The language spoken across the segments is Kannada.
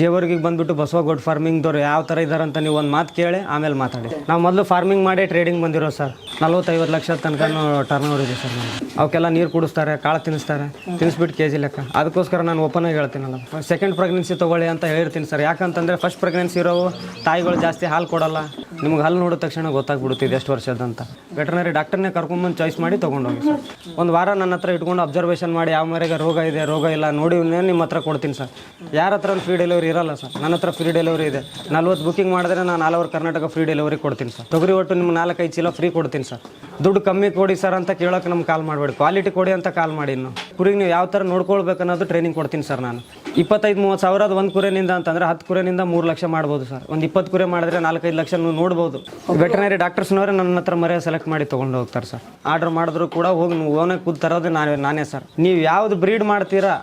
ಜೇವರ್ಗಿಗೆ ಬಂದ್ಬಿಟ್ಟು ಬಸವಗೌಡ್ ಫಾರ್ಮಿಂಗ್ದವ್ರು ಯಾವ ಥರ ಇದ್ದಾರೆ ಅಂತ ನೀವು ಒಂದು ಮಾತು ಕೇಳಿ, ಆಮೇಲೆ ಮಾತಾಡಿ. ನಾವು ಮೊದಲು ಫಾರ್ಮಿಂಗ್ ಮಾಡಿ ಟ್ರೇಡಿಂಗ್ ಬಂದಿರೋ ಸರ್. ನಲ್ವತ್ತೈವತ್ತು ಲಕ್ಷ ತನಕ ಟರ್ನ್ ಓವರ್ ಇದೆ ಸರ್ ನಾನು ಅವಕ್ಕೆಲ್ಲ ನೀರು ಕುಡಿಸ್ತಾರೆ, ಕಾಳು ತಿನ್ನಿಸ್ತಾರೆ ತಿನ್ನಿಸ್ಬಿಟ್ಟು ಕೆ ಜಿ ಲೆಕ್ಕ. ಅದಕ್ಕೋಸ್ಕರ ನಾನು ಓಪನ್ ಆಗಿ ಹೇಳ್ತೀನಲ್ಲ ಸೆಕೆಂಡ್ ಪ್ರೆಗ್ನೆನ್ಸಿ ತೊಗೊಳ್ಳಿ ಅಂತ ಹೇಳಿರ್ತೀನಿ ಸರ್. ಯಾಕಂತಂದರೆ ಫಸ್ಟ್ ಪ್ರೆಗ್ನೆನ್ಸಿ ಇರೋವು ತಾಯಿಗಳು ಜಾಸ್ತಿ ಹಾಲು ಕೊಡಲ್ಲ. ನಿಮ್ಗೆ ಹಾಲು ನೋಡಿದ ತಕ್ಷಣ ಗೊತ್ತಾಗ್ಬಿಡುತ್ತೆ ಇದು ಎಷ್ಟು ವರ್ಷದಂತ ವೆಟರ್ನರಿ ಡಾಕ್ಟರ್ನೇ ಕರ್ಕೊಂಬಂದು ಚಾಯ್ಸ್ ಮಾಡಿ ತೊಗೊಂಡೋಗಿ ಸರ್. ಒಂದು ವಾರ ನನ್ನ ಹತ್ರ ಇಟ್ಕೊಂಡು ಅಬ್ಸರ್ವೇಷನ್ ಮಾಡಿ ಯಾವ ಮರೆಗೆ ರೋಗ ಇದೆ, ರೋಗ ಇಲ್ಲ ನೋಡಿ ನಿಮ್ಮ ಹತ್ರ ಕೊಡ್ತೀನಿ ಸರ್. ಯಾರ ಹತ್ರ ಫ್ರೀ ಡೆಲಿವರಿ ಇರಲ್ಲ ಸರ್. ನನ್ನ ಹತ್ರ ಫ್ರೀ ಡೆಲಿವರಿ ಇದೆ. ನಲ್ವತ್ತು ಬುಕಿಂಗ್ ಮಾಡಿದ್ರೆ ನಾನು ಆಲ್ ಕರ್ನಾಟಕ ಫ್ರೀ ಡೆಲಿವರಿ ಕೊಡ್ತೀನಿ ಸರ್. ತೊಗರಿ ಒಟ್ಟು ನಿಮ್ಗೆ ನಾಲ್ಕೈದು ಚೀಲ ಫ್ರೀ ಕೊಡ್ತೀನಿ ಸರ್. ದುಡ್ಡು ಕಮ್ಮಿ ಕೊಡಿ ಸರ್ ಅಂತ ಕೇಳೋಕೆ ನಮ್ಗೆ ಕಾಲ್ ಮಾಡಬೇಡಿ. ಕ್ವಾಲಿಟಿ ಕೊಡಿ ಅಂತ ಕಾಲ್ ಮಾಡಿ ಇನ್ನು. ಕುರಿಗೆ ನೀವು ಯಾವ ಥರ ನೋಡ್ಕೊಳ್ಬೇಕು ಅನ್ನೋದು ಟ್ರೈನಿಂಗ್ ಕೊಡ್ತೀನಿ ಸರ್ ನಾನು. ಇಪ್ಪತ್ತೈದು, ಮೂವತ್ತು ಸಾವಿರದ ಒಂದು ಕುರೆನಿಂದ ಅಂತಂದ್ರೆ ಹತ್ತು ಕುರೆನಿಂದ ಮೂರು ಲಕ್ಷ ಮಾಡ್ಬೋದು ಸರ್. ಒಂದು ಇಪ್ಪತ್ತು ಕುರೆ ಮಾಡಿದ್ರೆ ನಾಲ್ಕೈದು ಲಕ್ಷ ನೋಡ್ಬೋದು. ವೆಟನರಿ ಡಾಕ್ಟರ್ಸ್ನವರೇ ನನ್ನ ಹತ್ರ ಮರೆಯ ಸೆಲೆಕ್ಟ್ ಮಾಡಿ ತೊಗೊಂಡು ಹೋಗ್ತಾರೆ ಸರ್. ಆರ್ಡರ್ ಮಾಡಿದ್ರು ಕೂಡ ಹೋಗಿ ನೀವು ಓನೇ ಕೂತ್ ತರೋದು ನಾನೇ ನಾನೇ ಸರ್. ನೀವು ಯಾವ್ದು ಬ್ರೀಡ್ ಮಾಡ್ತೀರಾ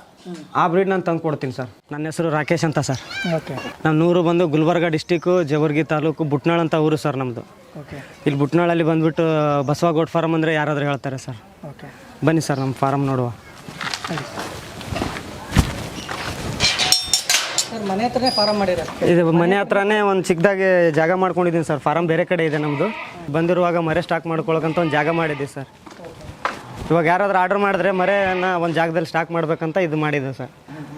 ಆ ಬ್ರೀಡ್ ನಾನು ತಂದು ಕೊಡ್ತೀನಿ ಸರ್. ನನ್ನ ಹೆಸರು ರಾಕೇಶ್ ಅಂತ ಸರ್. ಓಕೆ. ನಮ್ಮ ನೂರು ಬಂದು ಗುಲ್ಬರ್ಗ ಡಿಸ್ಟಿಕ್ಕು ಜವರ್ಗಿ ತಾಲೂಕು ಬುಟ್ನಾಳ್ ಅಂತ ಊರು ಸರ್ ನಮ್ಮದು ಓಕೆ. ಇಲ್ಲಿ ಬುಟ್ನಾಳಲ್ಲಿ ಬಂದ್ಬಿಟ್ಟು ಬಸವಗೌಡ್ ಫಾರಮ್ ಅಂದರೆ ಯಾರಾದರೂ ಹೇಳ್ತಾರೆ ಸರ್. ಓಕೆ. ಬನ್ನಿ ಸರ್ ನಮ್ಮ ಫಾರಮ್ ನೋಡುವ. ಸರ್. ಮನೆ ಹತ್ರನೇ ಫಾರಮ್ ಮಾಡಿರ ಇದು ಮನೆ ಹತ್ರನೇ ಒಂದು ಚಿಕ್ಕದಾಗಿ ಜಾಗ ಮಾಡ್ಕೊಂಡಿದ್ದೀನಿ ಸರ್. ಫಾರಮ್ ಬೇರೆ ಕಡೆ ಇದೆ ನಮ್ಮದು ಬಂದಿರುವಾಗ ಮರೆ ಸ್ಟಾಕ್ ಮಾಡ್ಕೊಳಕಂತ ಒಂದು ಜಾಗ ಮಾಡಿದ್ದೀವಿ ಸರ್. ಇವಾಗ ಯಾರಾದರೂ ಆರ್ಡರ್ ಮಾಡಿದ್ರೆ ಮರೆನ ಒಂದು ಜಾಗದಲ್ಲಿ ಸ್ಟಾಕ್ ಮಾಡಬೇಕಂತ ಇದು ಮಾಡಿದೆ ಸರ್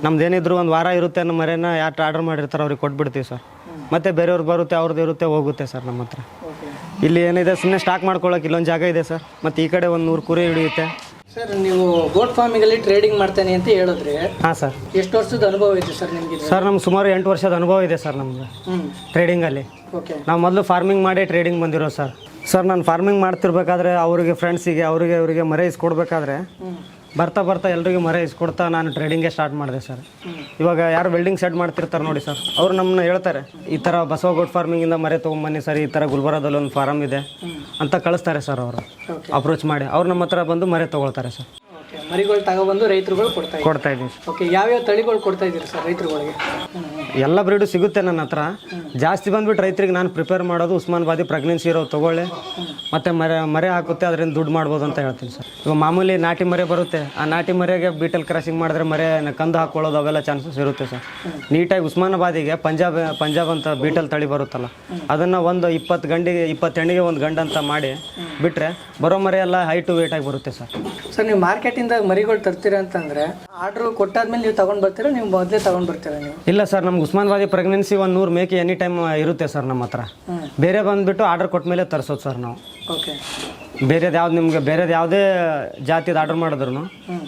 ನಮ್ದು ಏನಿದ್ರು ಒಂದು ವಾರ ಇರುತ್ತೆ ಅನ್ನೋ ಮರೆನ ಯಾರು ಆರ್ಡರ್ ಮಾಡಿರ್ತಾರೆ ಅವ್ರಿಗೆ ಕೊಟ್ಬಿಡ್ತೀವಿ ಸರ್ ಮತ್ತೆ ಬೇರೆಯವ್ರು ಬರುತ್ತೆ ಅವ್ರದ್ದು ಇರುತ್ತೆ ಹೋಗುತ್ತೆ ಸರ್ ನಮ್ಮ ಹತ್ರ. ಇಲ್ಲಿ ಏನಿದೆ ಸುಮ್ಮನೆ ಸ್ಟಾಕ್ ಮಾಡ್ಕೊಳ್ಳೋಕೆ ಇಲ್ಲೊಂದು ಜಾಗ ಇದೆ ಸರ್ ಮತ್ತು ಈ ಕಡೆ ಒಂದು ನೂರು ಕುರಿ ಹಿಡಿಯುತ್ತೆ. ಸರ್ ನೀವು ಗೋಟ್ ಫಾರ್ಮಿಂಗಲ್ಲಿ ಟ್ರೇಡಿಂಗ್ ಮಾಡ್ತೇನೆ ಅಂತ ಹೇಳಿದ್ರೆ ಹಾಂ ಸರ್ ಎಷ್ಟು ವರ್ಷದ ಅನುಭವ ಇದೆ ಸರ್ ನಿಮಗೆ ಸರ್ ನಮ್ಗೆ ಸುಮಾರು ಎಂಟು ವರ್ಷದ ಅನುಭವ ಇದೆ ಸರ್ ನಮ್ಗೆ ಟ್ರೇಡಿಂಗಲ್ಲಿ ಓಕೆ ನಾವು ಮೊದಲು ಫಾರ್ಮಿಂಗ್ ಮಾಡಿ ಟ್ರೇಡಿಂಗ್ ಬಂದಿರೋ ಸರ್ ಸರ್ ನಾನು ಫಾರ್ಮಿಂಗ್ ಮಾಡ್ತಿರ್ಬೇಕಾದ್ರೆ ಅವರಿಗೆ ಫ್ರೆಂಡ್ಸಿಗೆ ಅವರಿಗೆ ಅವರಿಗೆ ಮರೆ ಇಸ್ಕೊಡ್ಬೇಕಾದ್ರೆ ಬರ್ತಾ ಬರ್ತಾ ಎಲ್ರಿಗೂ ಮರೆ ಇಸ್ಕೊಡ್ತಾ ನಾನು ಟ್ರೇಡಿಂಗೇ ಸ್ಟಾರ್ಟ್ ಮಾಡಿದೆ ಸರ್. ಇವಾಗ ಯಾರು ವೆಲ್ಡಿಂಗ್ ಸೆಟ್ ಮಾಡ್ತಿರ್ತಾರೆ ನೋಡಿ ಸರ್. ಅವ್ರು ನಮ್ಮನ್ನ ಹೇಳ್ತಾರೆ ಈ ಥರ ಬಸವಗೌಡ ಫಾರ್ಮಿಂಗಿಂದ ಮರೆ ತೊಗೊಂಬನ್ನಿ ಸರ್ ಈ ಥರ ಗುಲ್ಬರ್ಗದಲ್ಲಿ ಒಂದು ಫಾರಮ್ ಇದೆ ಅಂತ ಕಳಿಸ್ತಾರೆ ಸರ್ ಅವರು. ಅಪ್ರೋಚ್ ಮಾಡಿ ಅವ್ರು ನಮ್ಮ ಹತ್ರ ಬಂದು ಮರೆ ತೊಗೊಳ್ತಾರೆ ಸರ್. ಮರಿಗಳು ತಗೊಬಂದು ರೈತರುಗಳು ಕೊಡ್ತಾ ಕೊಡ್ತಾ ಓಕೆ ಯಾವ್ಯಾವ ತಳಿಗಳು ಕೊಡ್ತಾ ಇದ್ದೀರಿ ಸರ್ ರೈತರುಗಳಿಗೆ? ಎಲ್ಲ ಬ್ರೀಡು ಸಿಗುತ್ತೆ ನನ್ನ ಹತ್ರ. ಜಾಸ್ತಿ ಬಂದ್ಬಿಟ್ಟು ರೈತರಿಗೆ ನಾನು ಪ್ರಿಪೇರ್ ಮಾಡೋದು ಉಸ್ಮಾನ್ಬಾದಿ ಪ್ರೆಗ್ನೆನ್ಸಿ ಇರೋ ತೊಗೊಳ್ಳಿ. ಮತ್ತು ಮರೆ ಮರೆ ಹಾಕುತ್ತೆ ಅದರಿಂದ ದುಡ್ಡು ಮಾಡ್ಬೋದು ಅಂತ ಹೇಳ್ತೀನಿ ಸರ್. ಇವಾಗ ಮಾಮೂಲಿ ನಾಟಿ ಮರೆ ಬರುತ್ತೆ. ಆ ನಾಟಿ ಮರೆಗೆ ಬೀಟಲ್ ಕ್ರಾಸಿಂಗ್ ಮಾಡಿದ್ರೆ ಮರೆ ಕಂದು ಹಾಕೊಳ್ಳೋದು ಅವೆಲ್ಲ ಚಾನ್ಸಸ್ ಇರುತ್ತೆ ಸರ್. ನೀಟಾಗಿ ಉಸ್ಮಾನಾಬಾದಿಗೆ ಪಂಜಾಬ್ ಪಂಜಾಬ್ ಅಂತ ಬೀಟಲ್ ತಳಿ ಬರುತ್ತಲ್ಲ ಅದನ್ನು ಒಂದು ಇಪ್ಪತ್ತು ಗಂಡಿಗೆ ಇಪ್ಪತ್ತು ಹೆಣ್ಣಿಗೆ ಒಂದು ಗಂಡು ಅಂತ ಮಾಡಿ ಬಿಟ್ಟರೆ ಬರೋ ಮರೆ ಎಲ್ಲ ಹೈಟು ವೇಟಾಗಿ ಬರುತ್ತೆ ಸರ್. ಸರ್ ನೀವು ಮಾರ್ಕೆಟಿಂದ ಮರಿಗಳು ತರ್ತೀರಾ ಅಂತಂದ್ರೆ ಆರ್ಡ್ರ್ ಕೊಟ್ಟಾದ್ಮೇಲೆ ನೀವು ತಗೊಂಡು ಬರ್ತೀರಾ ನೀವು ಮೊದಲೇ ತಗೊಂಡು ಬರ್ತೀರಾ ನೀವು? ಇಲ್ಲ ಸರ್ ನಮ್ಗೆ ಉಸ್ಮಾನಾಬಾದಿ ಪ್ರೆಗ್ನೆನ್ಸಿ ಒಂದು ನೂರು ಮೇಕೆ ಎನಿ ಟೈಮ್ ಇರುತ್ತೆ ಸರ್ ನಮ್ಮ ಹತ್ರ. ಬೇರೆ ಬಂದುಬಿಟ್ಟು ಆರ್ಡರ್ ಕೊಟ್ಟ ಮೇಲೆ ತರಿಸೋದು ಸರ್ ನಾವು. ಓಕೆ ಬೇರೆದು ಯಾವ್ದು ನಿಮ್ಗೆ ಬೇರೆದು ಯಾವುದೇ ಜಾತಿದು ಆರ್ಡರ್ ಮಾಡಿದ್ರು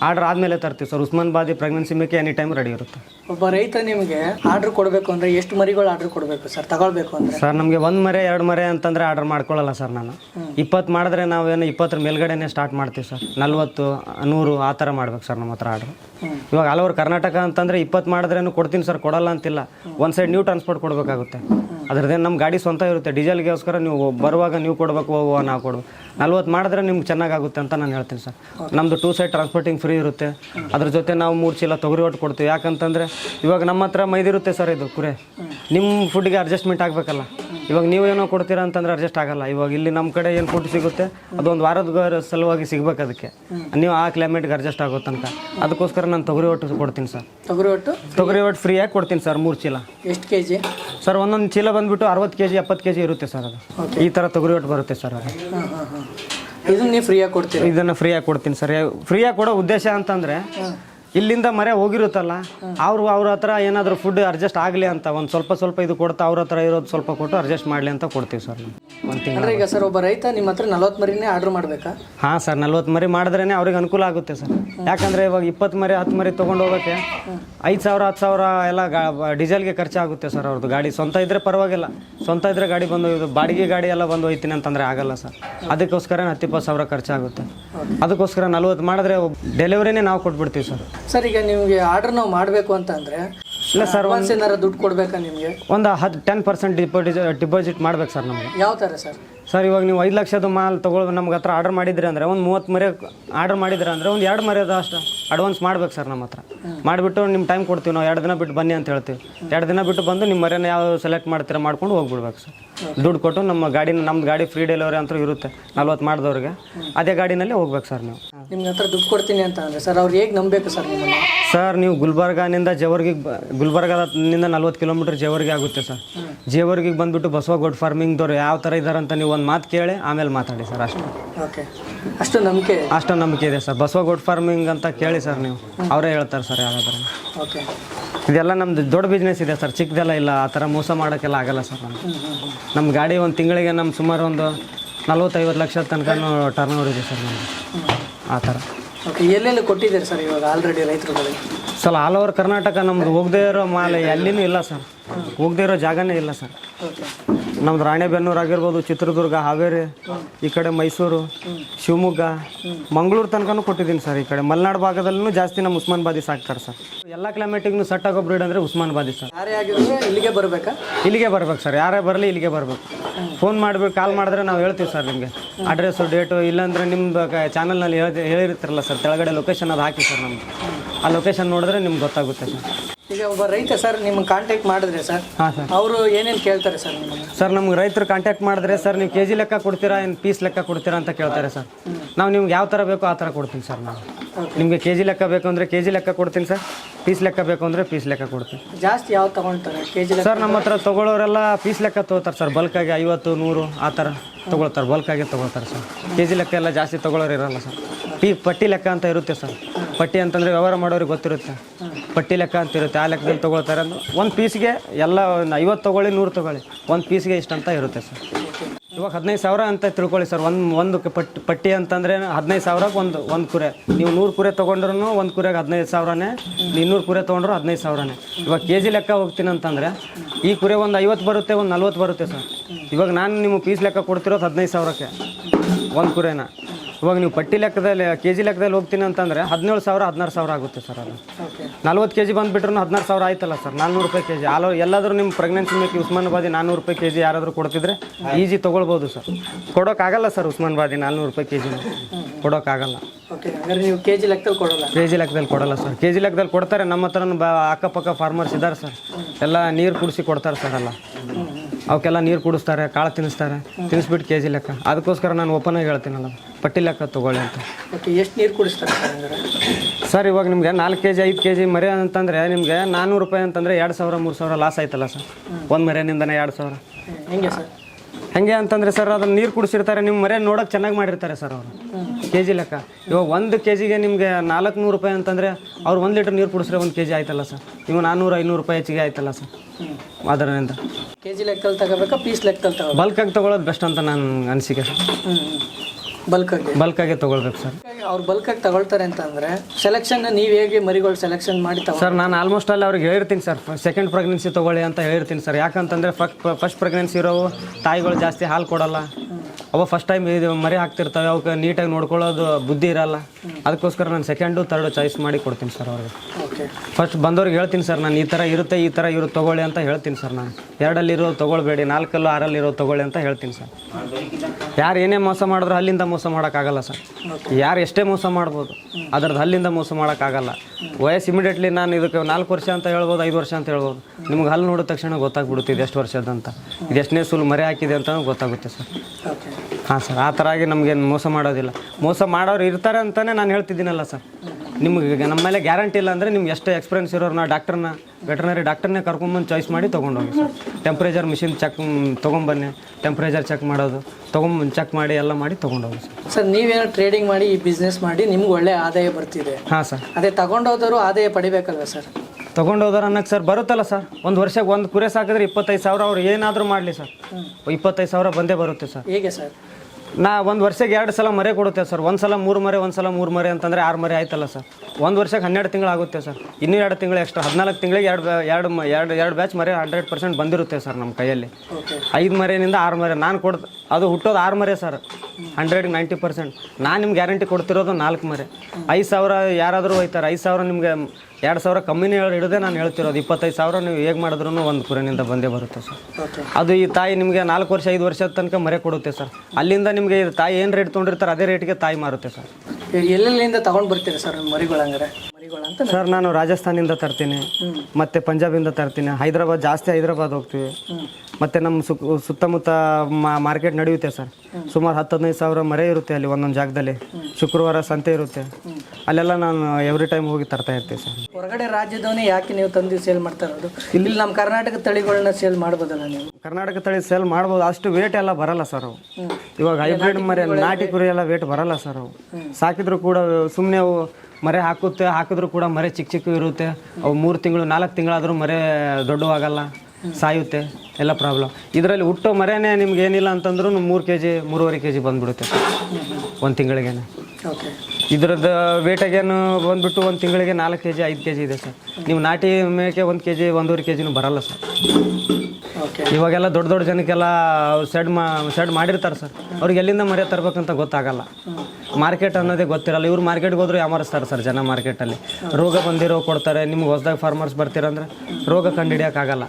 ಆರ್ಡರ್ ಆದಮೇಲೆ ತರ್ತೀವಿ ಸರ್. ಉಸ್ಮಾನ್ಬಾದಿ ಪ್ರೆಗ್ನೆನ್ಸಿ ಮೇಕೆ ಎನಿ ಟೈಮ್ ರೆಡಿ ಇರುತ್ತೆ. ಒಬ್ಬ ರೈತ ನಿಮಗೆ ಆರ್ಡರ್ ಕೊಡಬೇಕು ಅಂದ್ರೆ ಎಷ್ಟು ಮರಿಗಳು ಆರ್ಡರ್ ಕೊಡಬೇಕು ಸರ್? ತಗೊಳ್ಬೇಕು ಅಂದ್ರೆ? ಸರ್ ನಮಗೆ ಒಂದು ಮರೆ ಎರಡು ಮರೆ ಅಂತಂದರೆ ಆರ್ಡರ್ ಮಾಡ್ಕೊಳ್ಳಲ್ಲ ಸರ್ ನಾನು. ಇಪ್ಪತ್ತು ಮಾಡಿದ್ರೆ ನಾವೇನು ಇಪ್ಪತ್ತರ ಮೇಲ್ಗಡೆನೇ ಸ್ಟಾರ್ಟ್ ಮಾಡ್ತೀವಿ ಸರ್. ನಲ್ವತ್ತು ನೂರು ಆ ಥರ ಮಾಡ್ಬೇಕು ಸರ್ ನಮ್ಮ ಹತ್ರ ಆರ್ಡ್ರ್ ಇವಾಗ ಆಲ್ ಓವರ್ ಕರ್ನಾಟಕ ಅಂತಂದರೆ ಇಪ್ಪತ್ತು ಮಾಡಿದ್ರೇನು ಕೊಡ್ತೀನಿ ಸರ್ ಕೊಡಲ್ಲ ಅಂತಿಲ್ಲ. ಒಂದು ಸೈಡ್ ನೀವು ಟ್ರಾನ್ಸ್ಪೋರ್ಟ್ ಕೊಡಬೇಕಾಗುತ್ತೆ. ಅದ್ರದ್ದೇನು ನಮ್ಮ ಗಾಡಿ ಸ್ವಂತ ಇರುತ್ತೆ. ಡೀಸೆಲ್ಗೋಸ್ಕರ ನೀವು ಬರುವಾಗ ನೀವು ಕೊಡಬೇಕು ಹೋಗುವ ನಾವು ಕೊಡು ನಲ್ವತ್ತು ಮಾಡಿದ್ರೆ ನಿಮ್ಗೆ ಚೆನ್ನಾಗಾಗುತ್ತೆ ಅಂತ ನಾನು ಹೇಳ್ತೀನಿ ಸರ್. ನಮ್ಮದು ಟೂ ಸೈಡ್ ಟ್ರಾನ್ಸ್ಪೋರ್ಟಿಂಗ್ ಫ್ರೀ ಇರುತ್ತೆ. ಅದ್ರ ಜೊತೆ ನಾವು ಮೂರು ಚೀಲ ತೊಗರಿ ಒಟ್ಟು ಕೊಡ್ತೀವಿ. ಯಾಕಂತಂದರೆ ಇವಾಗ ನಮ್ಮ ಹತ್ರ ಮೈದಿರುತ್ತೆ ಸರ್ ಇದು ಕುರೆ. ನಿಮ್ಮ ಫುಡ್ಗೆ ಅಡ್ಜಸ್ಟ್ಮೆಂಟ್ ಆಗಬೇಕಲ್ಲ. ಇವಾಗ ನೀವೇನೋ ಕೊಡ್ತೀರಾ ಅಂತಂದ್ರೆ ಅಡ್ಜಸ್ಟ್ ಆಗಲ್ಲ. ಇವಾಗ ಇಲ್ಲಿ ನಮ್ಮ ಕಡೆ ಏನು ಫುಡ್ ಸಿಗುತ್ತೆ ಅದೊಂದು ವಾರದ ಸಲುವಾಗಿ ಸಿಗ್ಬೇಕು ಅದಕ್ಕೆ. ನೀವು ಆ ಕ್ಲೈಮೇಟ್ಗೆ ಅಡ್ಜಸ್ಟ್ ಆಗೋ ಅಂತ ಅದಕ್ಕೋಸ್ಕರ ನಾನು ತೊಗರಿ ಒಟ್ಟು ಕೊಡ್ತೀನಿ ಸರ್. ತೊಗರಿ ಒಟ್ಟು ತೊಗರಿ ಒಟ್ಟು ಫ್ರೀಯಾಗಿ ಕೊಡ್ತೀನಿ ಸರ್ ಮೂರು ಚೀಲ. ಎಷ್ಟು ಕೆ ಜಿ ಸರ್ ಒಂದೊಂದು ಚೀಲ ಬಂದುಬಿಟ್ಟು ಅರವತ್ತು ಕೆ ಜಿ ಎಪ್ಪತ್ತು ಕೆ ಜಿ ಇರುತ್ತೆ ಸರ್ ಅದು. ಈ ಥರ ತೊಗರಿ ಒಟ್ಟು ಬರುತ್ತೆ ಸರ್ ಅದು. ಇದನ್ನ ನೀವು ಫ್ರೀಯಾಗಿ ಕೊಡ್ತೀರಿ? ಇದನ್ನು ಫ್ರೀಯಾಗಿ ಕೊಡ್ತೀನಿ ಸರ್. ಫ್ರೀಯಾಗಿ ಕೊಡೋ ಉದ್ದೇಶ ಅಂತಂದರೆ ಇಲ್ಲಿಂದ ಮರೆ ಹೋಗಿರುತ್ತಲ್ಲ ಅವರು ಅವ್ರ ಹತ್ರ ಏನಾದರೂ ಫುಡ್ ಅಡ್ಜಸ್ಟ್ ಆಗಲಿ ಅಂತ ಒಂದು ಸ್ವಲ್ಪ ಸ್ವಲ್ಪ ಇದು ಕೊಡ್ತಾ ಅವ್ರ ಹತ್ರ ಇರೋದು ಸ್ವಲ್ಪ ಕೊಟ್ಟು ಅಡ್ಜಸ್ಟ್ ಮಾಡಲಿ ಅಂತ ಕೊಡ್ತೀವಿ ಸರ್. ಒಂದು ತಿಂಗಳು ಅಂದ್ರೆ ಈಗ ಸರ್ ಒಬ್ಬ ರೈತ ನಿಮ್ಮ ಹತ್ರ ನಲ್ವತ್ತು ಮರಿನೇ ಆರ್ಡ್ರ್ ಮಾಡಬೇಕಾ? ಹಾಂ ಸರ್ ನಲ್ವತ್ತು ಮರಿ ಮಾಡಿದ್ರೇ ಅವ್ರಿಗೆ ಅನುಕೂಲ ಆಗುತ್ತೆ ಸರ್. ಯಾಕಂದರೆ ಇವಾಗ ಇಪ್ಪತ್ತು ಮರಿ ಹತ್ತು ಮರಿ ತೊಗೊಂಡು ಹೋಗೋಕ್ಕೆ ಐದು ಸಾವಿರ ಹತ್ತು ಸಾವಿರ ಎಲ್ಲ ಗಾ ಡೀಸೆಲ್ಗೆ ಖರ್ಚಾಗುತ್ತೆ ಸರ್ ಅವ್ರದ್ದು ಗಾಡಿ. ಸ್ವಂತ ಇದ್ದರೆ ಪರವಾಗಿಲ್ಲ. ಸ್ವಂತ ಇದ್ದರೆ ಗಾಡಿ ಬಂದು ಇದು ಬಾಡಿಗೆ ಗಾಡಿ ಎಲ್ಲ ಬಂದು ಹೋಯ್ತೀನಿ ಅಂತಂದರೆ ಆಗಲ್ಲ ಸರ್. ಅದಕ್ಕೋಸ್ಕರ ಹತ್ತು ಇಪ್ಪತ್ತು ಸಾವಿರ ಖರ್ಚಾಗುತ್ತೆ. ಅದಕ್ಕೋಸ್ಕರ ನಲ್ವತ್ತು ಮಾಡಿದ್ರೆ ಡೆಲಿವರಿನೇ ನಾವು ಕೊಟ್ಬಿಡ್ತೀವಿ ಸರ್. ಸರ್ ಈಗ ನಿಮಗೆ ಆರ್ಡರ್ ನಾವು ಮಾಡಬೇಕು ಅಂತ ಅಂದ್ರೆ ಇಲ್ಲ ಸರ್ ಒಂದು ಏನಾರ ದುಡ್ಡು ಕೊಡ್ಬೇಕಾ ನಿಮಗೆ? ಒಂದು ಹತ್ತು ಟೆನ್ ಪರ್ಸೆಂಟ್ ಡಿಪಾಸಿಟ್ ಡಿಪಾಸಿಟ್ ಮಾಡ್ಬೇಕು ಸರ್ ನಮಗೆ. ಯಾವ ಥರ ಸರ್? ಸರ್ ಇವಾಗ ನೀವು ಐದು ಲಕ್ಷದ ಮಾಲ್ ತೊಗೊಳ್ ನಮ್ಗೆ ಹತ್ರ ಆರ್ಡರ್ ಮಾಡಿದ್ರಿ ಅಂದರೆ ಒಂದು ಮೂವತ್ತು ಮರೆ ಆರ್ಡರ್ ಮಾಡಿದ್ರಿ ಅಂದರೆ ಒಂದು ಎರಡು ಮರ್ಯಾದ ಅಷ್ಟು ಅಡ್ವಾನ್ಸ್ ಮಾಡ್ಬೇಕು ಸರ್ ನಮ್ಮ ಹತ್ರ. ಮಾಡಿಬಿಟ್ಟು ನಿಮ್ಮ ಟೈಮ್ ಕೊಡ್ತೀವಿ ನಾವು ಎರಡು ದಿನ ಬಿಟ್ಟು ಬನ್ನಿ ಅಂತ ಹೇಳ್ತೀವಿ. ಎರಡು ದಿನ ಬಿಟ್ಟು ಬಂದು ನಿಮ್ಮ ಮರೇನ ಯಾವ ಸೆಲೆಕ್ಟ್ ಮಾಡ್ತೀರಾ ಮಾಡ್ಕೊಂಡು ಹೋಗ್ಬಿಡ್ಬೇಕು ಸರ್. ದುಡ್ಡು ಕೊಟ್ಟು ನಮ್ಮ ಗಾಡಿನ ನಮ್ಮ ಗಾಡಿ ಫ್ರೀ ಡೆಲಿವರಿ ಅಂತ ಇರುತ್ತೆ ನಲ್ವತ್ತು ಮಾಡಿದವ್ರಿಗೆ. ಅದೇ ಗಾಡಿನಲ್ಲೇ ಹೋಗ್ಬೇಕು ಸರ್ ನೀವು. ನಿಮ್ಮ ಹತ್ರ ದುಡ್ಡು ಕೊಡ್ತೀನಿ ಅಂತ ಅಂದರೆ ಸರ್ ಅವ್ರು ಹೇಗೆ ನಂಬಬೇಕು ಸರ್ ನಿಮ್ಮನ್ನು? ಸರ್ ನೀವು ಗುಲ್ಬರ್ಗಾನಿಂದ ಜವರ್ಗಿಗೆ ಗುಲ್ಬರ್ಗಾದಿಂದ ನಲ್ವತ್ತು ಕಿಲೋಮೀಟರ್ ಜೇವರ್ಗಿ ಆಗುತ್ತೆ ಸರ್. ಜೇವರ್ಗಿಗೆ ಬಂದುಬಿಟ್ಟು ಬಸವ ಗೋಡ್ ಫಾರ್ಮಿಂಗ್ದವ್ರು ಯಾವ ಥರ ಇದ್ದಾರೆ ಅಂತ ನೀವು ಒಂದು ಮಾತು ಕೇಳಿ ಆಮೇಲೆ ಮಾತಾಡಿ ಸರ್ ಅಷ್ಟು. ಓಕೆ. ಅಷ್ಟು ನಂಬಿಕೆ ಅಷ್ಟು ನಂಬಿಕೆ ಇದೆ ಸರ್. ಬಸವ ಗೋಡ್ ಫಾರ್ಮಿಂಗ್ ಅಂತ ಕೇಳಿ ಸರ್ ನೀವು. ಅವರೇ ಹೇಳ್ತಾರೆ ಸರ್ ಯಾವ್ದಾದ್ರು ಓಕೆ. ಇದೆಲ್ಲ ನಮ್ದು ದೊಡ್ಡ ಬಿಸ್ನೆಸ್ ಇದೆ ಸರ್. ಚಿಕ್ಕದೆಲ್ಲ ಇಲ್ಲ ಆ ಥರ ಮೋಸ ಮಾಡೋಕ್ಕೆಲ್ಲ ಆಗಲ್ಲ ಸರ್ ನಮ್ಗೆ. ನಮ್ಮ ಗಾಡಿ ಒಂದು ತಿಂಗಳಿಗೆ ನಮ್ಮ ಸುಮಾರು ಒಂದು ನಲ್ವತ್ತೈವತ್ತು ಲಕ್ಷ ತನಕ ಟರ್ನ್ ಓವರ್ ಇದೆ ಸರ್ ನಮಗೆ ಆ ಥರ. ಓಕೆ ಎಲ್ಲೆಲ್ಲಿ ಕೊಟ್ಟಿದ್ದೀರಿ ಸರ್ ಇವಾಗ ಆಲ್ರೆಡಿ ರೈತರುಗಳಿಗೆ ಸರ್ ಆಲ್ ಓವರ್ ಕರ್ನಾಟಕ ನಮ್ದು ಹೋಗದೇ ಇರೋ ಮಾಲೆ ಎಲ್ಲಿನೂ ಇಲ್ಲ ಸರ್. ಹೋಗದೇ ಇರೋ ಜಾಗನೇ ಇಲ್ಲ ಸರ್. ಓಕೆ. ನಮ್ದು ರಾಣೆಬೆನ್ನೂರು ಆಗಿರ್ಬೋದು ಚಿತ್ರದುರ್ಗ ಹಾವೇರಿ ಈ ಕಡೆ ಮೈಸೂರು ಶಿವಮೊಗ್ಗ ಮಂಗಳೂರು ತನಕನೂ ಕೊಟ್ಟಿದ್ದೀನಿ ಸರ್ ಈ ಕಡೆ. ಮಲೆನಾಡು ಭಾಗದಲ್ಲೂ ಜಾಸ್ತಿ ನಮ್ಮ ಉಸ್ಮಾನ್ಬಾದಿ ಸಾಕ್ತಾರೆ ಸರ್. ಎಲ್ಲ ಕ್ಲೈಮೇಟಿಗೂ ಸೆಟ್ ಆಗೋ ಬ್ರೀಡ್ ಅಂದರೆ ಉಸ್ಮಾನ್ಬಾದಿ ಸರ್. ಯಾರೇ ಆಗಿದ್ರೆ ಇಲ್ಲಿಗೆ ಬರಬೇಕಾ? ಇಲ್ಲಿಗೆ ಬರ್ಬೇಕು ಸರ್. ಯಾರೇ ಬರಲಿ ಇಲ್ಲಿಗೆ ಬರ್ಬೇಕು. ಫೋನ್ ಮಾಡ್ಬೇಕು ಕಾಲ್ ಮಾಡಿದ್ರೆ ನಾವು ಹೇಳ್ತೀವಿ ಸರ್ ನಿಮಗೆ. ಅಡ್ರೆಸ್ಸು ಡೇಟು ಇಲ್ಲಾಂದ್ರೆ ನಿಮ್ದು ಚಾನಲ್ನಲ್ಲಿ ಹೇಳಿ ಹೇಳಿರ್ತಿರಲ್ಲ ಸರ್. ಕೆಳಗಡೆ ಲೊಕೇಶನ್ ಅದು ಹಾಕಿ ಸರ್ ನಮ್ಗೆ. ಆ ಲೊಕೇಶನ್ ನೋಡಿದ್ರೆ ನಿಮ್ಗೆ ಗೊತ್ತಾಗುತ್ತೆ ಸರ್. ಈಗ ಒಬ್ಬ ರೈತ ಸರ್ ನಿಮ್ಗೆ ಕಾಂಟ್ಯಾಕ್ಟ್ ಮಾಡಿದ್ರೆ ಸರ್ ಹಾಂ ಸರ್. ಅವರು ಏನೇನು ಕೇಳ್ತಾರೆ ಸರ್ ನಿಮಗೆ ಸರ್ ನಮ್ಗೆ ರೈತರು ಕಾಂಟ್ಯಾಕ್ಟ್ ಮಾಡಿದ್ರೆ ಸರ್ ನೀವು ಕೆ ಜಿ ಲೆಕ್ಕ ಕೊಡ್ತೀರಾ ಏನು ಪೀಸ್ ಲೆಕ್ಕ ಕೊಡ್ತೀರಾ ಅಂತ ಕೇಳ್ತಾರೆ ಸರ್. ನಾವು ನಿಮ್ಗೆ ಯಾವ ಥರ ಬೇಕೋ ಆ ಥರ ಕೊಡ್ತೀನಿ ಸರ್ ನಾವು. ನಿಮಗೆ ಕೆ ಜಿ ಲೆಕ್ಕ ಬೇಕು ಅಂದರೆ ಕೆ ಜಿ ಲೆಕ್ಕ ಕೊಡ್ತೀನಿ ಸರ್. ಪೀಸ್ ಲೆಕ್ಕ ಬೇಕು ಅಂದರೆ ಪೀಸ್ ಲೆಕ್ಕ ಕೊಡ್ತೀನಿ. ಜಾಸ್ತಿ ಯಾವ ತೊಗೊಳ್ತಾರೆ ಕೆ ಜಿ ಸರ್ ನಮ್ಮ ಹತ್ರ ತೊಗೊಳೋರೆಲ್ಲ ಪೀಸ್ ಲೆಕ್ಕ ತೊಗೋತಾರೆ ಸರ್. ಬಲ್ಕಾಗಿ ಐವತ್ತು ನೂರು ಆ ಥರ ತೊಗೊಳ್ತಾರೆ. ಬಲ್ಕಾಗೆ ತೊಗೊಳ್ತಾರೆ ಸರ್. ಕೆ ಜಿ ಲೆಕ್ಕ ಎಲ್ಲ ಜಾಸ್ತಿ ತೊಗೊಳೋರು ಇರಲ್ಲ ಸರ್. ಪಿ ಪಟ್ಟಿ ಲೆಕ್ಕ ಅಂತ ಇರುತ್ತೆ ಸರ್. ಪಟ್ಟಿ ಅಂತಂದರೆ ವ್ಯವಹಾರ ಮಾಡೋರಿಗೆ ಗೊತ್ತಿರುತ್ತೆ. ಪಟ್ಟಿ ಲೆಕ್ಕ ಅಂತ ಇರುತ್ತೆ. ಆ ಲೆಕ್ಕದಲ್ಲಿ ತೊಗೊಳ್ತಾರೆ ಅಂದ್ರೆ ಒಂದು ಪೀಸ್ಗೆ ಎಲ್ಲ ಐವತ್ತು ತೊಗೊಳ್ಳಿ, ನೂರು ತೊಗೊಳ್ಳಿ. ಒಂದು ಪೀಸ್ಗೆ ಇಷ್ಟಂತ ಇರುತ್ತೆ ಸರ್. ಇವಾಗ ಹದಿನೈದು ಸಾವಿರ ಅಂತ ತಿಳ್ಕೊಳ್ಳಿ ಸರ್. ಒಂದು ಒಂದು ಪಟ್ಟಿ ಪಟ್ಟಿ ಅಂತಂದರೆ ಹದಿನೈದು ಸಾವಿರಕ್ಕೆ ಒಂದು ಒಂದು ಕುರೆ. ನೀವು ನೂರು ಕುರೆ ತೊಗೊಂಡ್ರು ಒಂದು ಕುರೆಗೆ ಹದಿನೈದು ಸಾವಿರನೇ, ಇನ್ನೂರು ಕುರೆ ತೊಗೊಂಡ್ರು ಹದಿನೈದು ಸಾವಿರನೇ. ಇವಾಗ ಕೆ ಜಿ ಲೆಕ್ಕ ಹೋಗ್ತೀನಿ ಅಂತಂದರೆ ಈ ಕುರೆ ಒಂದು ಐವತ್ತು ಬರುತ್ತೆ, ಒಂದು ನಲ್ವತ್ತು ಬರುತ್ತೆ ಸರ್. ಇವಾಗ ನಾನು ನಿಮ್ಮ ಪೀಸ್ ಲೆಕ್ಕ ಕೊಡ್ತಿರೋದು ಹದಿನೈದು ಸಾವಿರಕ್ಕೆ, ಒಂದು ಕುರೆನ. ಇವಾಗ ನೀವು ಪಟ್ಟಿ ಲೆಕ್ಕದಲ್ಲಿ ಕೆ ಜಿ ಲೆಕ್ಕದಲ್ಲಿ ಹೋಗ್ತೀನಿ ಅಂತಂದರೆ ಹದಿನೇಳು ಸಾವಿರ ಹದಿನಾರು ಸಾವಿರ ಆಗುತ್ತೆ ಸರ್ ಅದು. ನಲ್ವತ್ತು ಕೆ ಜಿ ಬಂದುಬಿಟ್ರು ಹದಿನಾರು ಸಾವಿರ ಆಯ್ತಲ್ಲ ಸರ್ ನಾನ್ನೂರು ರೂಪಾಯಿ ಕೆ ಜಿ ಆಲೋ ಎಲ್ಲಾದರೂ ನಿಮ್ಮ ಪ್ರೆಗ್ನೆನ್ಸಿ ಮೇಕ್ ಉಸ್ಮಾನಾಬಾದಿ ನಾನ್ನೂರು ರೂಪಾಯಿ ಕೆ ಜಿ ಯಾರಾದರೂ ಕೊಡ್ತಿದ್ರೆ ಈಜಿ ತೊಗೊಳ್ಬೋದು ಸರ್. ಕೊಡೋಕ್ಕಾಗಲ್ಲ ಸರ್ ಉಸ್ಮಾನಾಬಾದಿ ನಾನ್ನೂರು ರೂಪಾಯಿ ಕೆ ಜಿ ಕೊಡೋಕ್ಕಾಗಲ್ಲ ನೀವು ಕೆ ಜಿ ಲೆಕ್ಕದಲ್ಲಿ ಕೊಡೋಲ್ಲ. ಕೆ ಜಿ ಲೆಕ್ಕದಲ್ಲಿ ಕೊಡಲ್ಲ ಸರ್. ಕೆ ಜಿ ಲೆಕ್ಕದಲ್ಲಿ ಕೊಡ್ತಾರೆ ನಮ್ಮ ಹತ್ರ ಬಾ ಅಕ್ಕಪಕ್ಕ ಫಾರ್ಮರ್ಸ್ ಇದ್ದಾರೆ ಸರ್. ಎಲ್ಲ ನೀರು ಕುಡಿಸಿ ಕೊಡ್ತಾರೆ ಸರ್ ಎಲ್ಲ. ಅವಕ್ಕೆಲ್ಲ ನೀರು ಕುಡಿಸ್ತಾರೆ ಕಾಳು ತಿನ್ನಿಸ್ತಾರೆ ತಿನ್ನಿಸ್ಬಿಟ್ಟು ಕೆ ಜಿ ಲೆಕ್ಕ. ಅದಕ್ಕೋಸ್ಕರ ನಾನು ಓಪನ್ ಆಗಿ ಹೇಳ್ತೀನಲ್ಲ ಪಟ್ಟಿ ಲೆಕ್ಕ ತೊಗೊಳ್ಳಿ ಅಂತ. ಓಕೆ ಎಷ್ಟು ನೀರು ಕುಡಿಸ್ತಾರೆ ಸರ್ ಹಂಗಾರೆ? ಸರ್ ಇವಾಗ ನಿಮಗೆ ನಾಲ್ಕು ಕೆ ಜಿ ಐದು ಕೆ ಜಿ ಮರಿ ಅಂತಂದರೆ ನಿಮಗೆ ನಾನ್ನೂರು ರೂಪಾಯಿ ಅಂತಂದರೆ ಎರಡು ಸಾವಿರ ಮೂರು ಸಾವಿರ ಲಾಸ್ ಆಯ್ತಲ್ಲ ಸರ್. ಒಂದು ಮರಿನಿಂದನೇ ಎರಡು ಸಾವಿರ. ಹ್ಮ್. ಹೆಂಗೆ ಸರ್? ಹೆಂಗೆ ಅಂತಂದ್ರೆ ಸರ್ ಅದನ್ನು ನೀರು ಕುಡಿಸಿರ್ತಾರೆ ನಿಮ್ಮ ಮರೆ ನೋಡೋಕೆ ಚೆನ್ನಾಗಿ ಮಾಡಿರ್ತಾರೆ ಸರ್ ಅವರು. ಕೆ ಜಿ ಲೆಕ್ಕ. ಇವಾಗ ಒಂದು ಕೆ ಜಿಗೆ ನಿಮಗೆ ನಾಲ್ಕು ನೂರು ರೂಪಾಯಿ ಅಂತಂದರೆ ಅವ್ರು ಒಂದು ಲೀಟ್ರ್ ನೀರು ಕುಡಿಸ್ರೆ ಒಂದು ಕೆ ಜಿ ಆಯ್ತಲ್ಲ ಸರ್. ನೀವು ನಾನ್ನೂರು ಐನೂರು ರೂಪಾಯಿ ಹೆಚ್ಚಿಗೆ ಆಯ್ತಲ್ಲ ಸರ್. ಅದರಿಂದ. ಕೆ ಜಿ ಲೆಕ್ಕದಲ್ಲಿ ತಗೋಬೇಕಾ ಪೀಸ್ ಲೆಕ್ಕದಲ್ಲಿ ತಗೋ ಬಲ್ಕಾಗಿ ತೊಗೊಳೋದು ಬೆಸ್ಟ್ ಅಂತ ನಾನು ಅನಿಸಿಕೆ ಬಲ್ಕಾಗಿ. ಬಲ್ಕಾಗೆ ತೊಗೊಳ್ಬೇಕು ಸರ್. ಅವ್ರು ಬಲ್ಕಾಗಿ ತಗೊಳ್ತಾರೆ ಅಂತಂದ್ರೆ ಸೆಲೆಕ್ಷನ್ ನೀವು ಹೇಗೆ ಮರಿಗಳು ಸೆಲೆಕ್ಷನ್ ಮಾಡಿ ತಗೋ ಸರ್ ನಾನು ಆಲ್ಮೋಸ್ಟ್ ಅಲ್ಲಿ ಅವ್ರಿಗೆ ಹೇಳ್ತೀನಿ ಸರ್. ಸೆಕೆಂಡ್ ಪ್ರೆಗ್ನೆನ್ಸಿ ತಗೊಳ್ಳಿ ಅಂತ ಹೇಳ್ತೀನಿ ಸರ್. ಯಾಕಂತಂದರೆ ಫಸ್ಟ್ ಫಸ್ಟ್ ಪ್ರೆಗ್ನೆನ್ಸಿ ಇರೋವು ತಾಯಿಗಳು ಜಾಸ್ತಿ ಹಾಲು ಕೊಡಲ್ಲ. ಅವ ಫಸ್ಟ್ ಟೈಮ್ ಇದು ಮರಿ ಹಾಕ್ತಿರ್ತವೆ. ಅವಕ್ಕೆ ನೀಟಾಗಿ ನೋಡ್ಕೊಳ್ಳೋದು ಬುದ್ಧಿ ಇರಲ್ಲ. ಅದಕ್ಕೋಸ್ಕರ ನಾನು ಸೆಕೆಂಡು ತರ್ಡು ಚಾಯ್ಸ್ ಮಾಡಿ ಕೊಡ್ತೀನಿ ಸರ್ ಅವ್ರಿಗೆ. ಓಕೆ ಫಸ್ಟ್ ಬಂದವ್ರಿಗೆ ಹೇಳ್ತೀನಿ ಸರ್ ನಾನು ಈ ಥರ ಇರುತ್ತೆ ಈ ಥರ ಇರೋ ತೊಗೊಳ್ಳಿ ಅಂತ ಹೇಳ್ತೀನಿ ಸರ್ ನಾನು. ಎರಡಲ್ಲಿರೋ ತೊಗೊಳ್ಬೇಡಿ ನಾಲ್ಕಲ್ಲೂ ಆರಲ್ಲಿರೋ ತೊಗೊಳ್ಳಿ ಅಂತ ಹೇಳ್ತೀನಿ ಸರ್. ಯಾರು ಏನೇ ಮೋಸ ಮಾಡಿದ್ರು ಅಲ್ಲಿಂದ ಮೋಸ ಮಾಡೋಕ್ಕಾಗಲ್ಲ ಸರ್. ಯಾರು ಎಷ್ಟೇ ಮೋಸ ಮಾಡ್ಬೋದು ಅದ್ರದ್ದು ಅಲ್ಲಿಂದ ಮೋಸ ಮಾಡೋಕ್ಕಾಗಲ್ಲ. ವಯಸ್ಸು ಇಮಿಡಿಯೇಟ್ಲಿ ನಾನು ಇದಕ್ಕೆ ನಾಲ್ಕು ವರ್ಷ ಅಂತ ಹೇಳ್ಬೋದು ಐದು ವರ್ಷ ಅಂತ ಹೇಳ್ಬೋದು. ನಿಮ್ಗೆ ಹಲ್ಲು ನೋಡಿದ ತಕ್ಷಣ ಗೊತ್ತಾಗ್ಬಿಡುತ್ತೆ ಇದು ಎಷ್ಟು ವರ್ಷದಂತ ಇದು ಎಷ್ಟನೇ ಸುಲ್ ಮರೆ ಹಾಕಿದೆ ಅಂತ ಗೊತ್ತಾಗುತ್ತೆ ಸರ್. ಹಾಂ ಸರ್ ಆ ಥರ ಆಗಿ ನಮಗೇನು ಮೋಸ ಮಾಡೋದಿಲ್ಲ. ಮೋಸ ಮಾಡೋರು ಇರ್ತಾರೆ ಅಂತಲೇ ನಾನು ಹೇಳ್ತಿದ್ದೀನಲ್ಲ ಸರ್. ನಿಮ್ಗೆ ನಮ್ಮ ಮೇಲೆ ಗ್ಯಾರಂಟಿ ಇಲ್ಲ ಅಂದರೆ ನಿಮ್ಗೆ ಎಷ್ಟು ಎಕ್ಸ್ಪೀರಿಯನ್ಸ್ ಇರೋರನ್ನ ಡಾಕ್ಟರ್ನ ವೆಟರ್ನರಿ ಡಾಕ್ಟರ್ನೇ ಕರ್ಕೊಂಬಂದು ಚಾಯ್ಸ್ ಮಾಡಿ ತೊಗೊಂಡೋಗಿ ಸರ್. ಟೆಂಪ್ರೇಚರ್ ಮಿಷಿನ್ ಚೆಕ್ ತೊಗೊಂಬನ್ನಿ. ಟೆಂಪ್ರೇಚರ್ ಚೆಕ್ ಮಾಡೋದು ತೊಗೊಂಬಂದು ಚೆಕ್ ಮಾಡಿ ಎಲ್ಲ ಮಾಡಿ ತೊಗೊಂಡೋಗಿ ಸರ್. ಸರ್ ನೀವೇನೋ ಟ್ರೇಡಿಂಗ್ ಮಾಡಿ ಈ ಬಿಸ್ನೆಸ್ ಮಾಡಿ ನಿಮ್ಗೆ ಒಳ್ಳೆ ಆದಾಯ ಬರ್ತಿದೆ. ಹಾಂ ಸರ್. ಅದೇ ತಗೊಂಡೋದವರು ಆದಾಯ ಪಡಿಬೇಕಲ್ವ ಸರ್? ತೊಗೊಂಡೋದಾರ ಅನ್ನಕ್ಕೆ ಸರ್ ಬರುತ್ತಲ್ಲ ಸರ್. ಒಂದು ವರ್ಷಕ್ಕೆ ಒಂದು ಕುರೆ ಸಾಕಿದ್ರೆ ಇಪ್ಪತ್ತೈದು ಸಾವಿರ ಅವ್ರು ಏನಾದರೂ ಮಾಡಲಿ ಸರ್. ಇಪ್ಪತ್ತೈದು ಸಾವಿರ ಬಂದೇ ಬರುತ್ತೆ ಸರ್. ಹೇಗೆ ಸರ್? ನಾ ಒಂದು ವರ್ಷಕ್ಕೆ ಎರಡು ಸಲ ಮರೆ ಕೊಡುತ್ತೆ ಸರ್. ಒಂದು ಸಲ ಮೂರು ಮರೆ ಒಂದು ಸಲ ಮೂರು ಮರೆ ಅಂತಂದರೆ ಆರು ಮರೆ ಆಯ್ತಲ್ಲ ಸರ್. ಒಂದು ವರ್ಷಕ್ಕೆ ಹನ್ನೆರಡು ತಿಂಗಳಾಗುತ್ತೆ ಸರ್. ಇನ್ನೂ ಎರಡು ತಿಂಗಳು ಎಕ್ಸ್ಟ್ರಾ ಹದಿನಾಲ್ಕು ತಿಂಗಳಿಗೆ ಎರಡು ಎರಡು ಎರಡು ಎರಡು ಬ್ಯಾಚ್ ಮರೆ ಹಂಡ್ರೆಡ್ ಪರ್ಸೆಂಟ್ ಬಂದಿರುತ್ತೆ ಸರ್ ನಮ್ಮ ಕೈಯಲ್ಲಿ. ಐದು ಮರೆಯಿಂದ ಆರು ಮರೆ ನಾನು ಕೊಡ್ ಅದು ಹುಟ್ಟೋದು ಆರು ಮರೆ ಸರ್. Hundred ninety percent. ನಾನು ನಿಮ್ಗೆ ಗ್ಯಾರಂಟಿ ಕೊಡ್ತಿರೋದು ನಾಲ್ಕು ಮರೆ. ಐದು ಸಾವಿರ ಯಾರಾದರೂ ಹೋಯ್ತಾರೆ. ಐದು ಸಾವಿರ ನಿಮಗೆ ಎರಡು ಸಾವಿರ ಕಮ್ಮಿನೇ ಹೇಳಿ ಹಿಡಿದೇ ನಾನು ಹೇಳ್ತಿರೋದು. ಇಪ್ಪತ್ತೈದು ಸಾವಿರ ನೀವು ಹೇಗೆ ಮಾಡಿದ್ರೂ ಒಂದು ಕುರಿನಿಂದ ಬಂದೇ ಬರುತ್ತೆ ಸರ್. ಅದು ಈ ತಾಯಿ ನಿಮಗೆ ನಾಲ್ಕು ವರ್ಷ ಐದು ವರ್ಷದ ತನಕ ಮರೆ ಕೊಡುತ್ತೆ ಸರ್. ಅಲ್ಲಿಂದ ನಿಮಗೆ ತಾಯಿ ಏನು ರೇಟ್ ತೊಗೊಂಡಿರ್ತಾರೆ ಅದೇ ರೇಟ್ಗೆ ತಾಯಿ ಮಾರುತ್ತೆ ಸರ್. ಎಲ್ಲೆಲ್ಲಿಂದ ತಗೊಂಡು ಬರ್ತೀರಿ ಸರ್ ಮರಿಗಳು ಹಂಗಾರೆ ಸರ್ ನಾನು ರಾಜಸ್ಥಾನಿಂದ ತರ್ತೀನಿ. ಮತ್ತೆ ಪಂಜಾಬಿಂದ ತರ್ತೀನಿ. ಹೈದ್ರಾಬಾದ್ ಜಾಸ್ತಿ ಹೈದರಾಬಾದ್ ಹೋಗ್ತೀವಿ. ಮತ್ತೆ ನಮ್ಮ ಸುಕ್ ಸುತ್ತಮುತ್ತ ಮಾರ್ಕೆಟ್ ನಡೆಯುತ್ತೆ ಸರ್. ಸುಮಾರು ಹತ್ತು ಹದಿನೈದು ಸಾವಿರ ಮರೆ ಇರುತ್ತೆ ಅಲ್ಲಿ ಒಂದೊಂದು ಜಾಗದಲ್ಲಿ. ಶುಕ್ರವಾರ ಸಂತೆ ಇರುತ್ತೆ. ಅಲ್ಲೆಲ್ಲ ನಾನು ಎವ್ರಿ ಟೈಮ್ ಹೋಗಿ ತರ್ತಾ ಇರ್ತೀವಿ ಸರ್. ಹೊರಗಡೆ ರಾಜ್ಯದವನೇ ಯಾಕೆ ನೀವು ತಂದು ಸೇಲ್ ಮಾಡ್ತಾ ಇರೋದು ಇಲ್ಲಿ. ನಮ್ಮ ಕರ್ನಾಟಕ ತಳಿಗಳನ್ನ ಸೇಲ್ ಮಾಡ್ಬೋದಲ್ಲ ನೀವು? ಕರ್ನಾಟಕ ತಳಿ ಸೇಲ್ ಮಾಡ್ಬೋದು. ಅಷ್ಟು ವೇಟ್ ಎಲ್ಲ ಬರಲ್ಲ ಸರ್ ಅವು. ಇವಾಗ ಹೈಬ್ರಿಡ್ ಮರಿ ನಾಟಿ ಕುರಿ ಎಲ್ಲ ವೇಟ್ ಬರಲ್ಲ ಸರ್ ಅವು. ಸಾಕಿದ್ರು ಕೂಡ ಸುಮ್ಮನೆ ಅವು ಮರೆ ಹಾಕುತ್ತೆ, ಹಾಕಿದ್ರು ಕೂಡ ಮರೆ ಚಿಕ್ಕ ಚಿಕ್ಕ ಇರುತ್ತೆ. ಅವು ಮೂರು ತಿಂಗಳು, ನಾಲ್ಕು ತಿಂಗಳಾದರೂ ಮರೆ ದೊಡ್ಡವಾಗಲ್ಲ, ಸಾಯುತ್ತೆ, ಎಲ್ಲ ಪ್ರಾಬ್ಲಮ್ ಇದರಲ್ಲಿ ಹುಟ್ಟೋ ಮರೆನೇ ನಿಮ್ಗೆ ಏನಿಲ್ಲ ಅಂತಂದ್ರೂ ಮೂರು ಕೆ ಜಿ ಮೂರುವರೆ ಕೆ ಜಿ ಬಂದ್ಬಿಡುತ್ತೆ. ಒಂದು ತಿಂಗಳಿಗೇನೆ. ಇದ್ರದ್ದು ವೇಟಾಗೇನು ಬಂದ್ಬಿಟ್ಟು ಒಂದು ತಿಂಗಳಿಗೆ ನಾಲ್ಕು ಕೆ ಜಿ ಐದು ಕೆ ಜಿ ಇದೆ ಸರ್. ನೀವು ನಾಟಿ ಮೇಕೆ ಒಂದು ಕೆ ಜಿ ಒಂದೂವರೆ ಕೆ ಜಿನೂ ಬರಲ್ಲ ಸರ್. ಇವಾಗೆಲ್ಲ ದೊಡ್ಡ ದೊಡ್ಡ ಜನಕ್ಕೆಲ್ಲ ಸೆಡ್ ಮಾ ಸೆಡ್ ಮಾಡಿರ್ತಾರೆ ಸರ್. ಅವ್ರಿಗೆ ಎಲ್ಲಿಂದ ಮರ್ಯಾದೆ ತರ್ಬೇಕಂತ ಗೊತ್ತಾಗಲ್ಲ. ಮಾರ್ಕೆಟ್ ಅನ್ನೋದೇ ಗೊತ್ತಿರಲ್ಲ. ಇವ್ರು ಮಾರ್ಕೆಟ್ಗೆ ಹೋದ್ರು ಯಾಮಾರಿಸ್ತಾರೆ ಸರ್ ಜನ ಮಾರ್ಕೆಟಲ್ಲಿ. ರೋಗ ಬಂದಿರೋ ಕೊಡ್ತಾರೆ. ನಿಮ್ಗೆ ಹೊಸ್ದಾಗ ಫಾರ್ಮರ್ಸ್ ಬರ್ತೀರಂದ್ರೆ ರೋಗ ಕಂಡು ಹಿಡಿಯೋಕ್ಕಾಗಲ್ಲ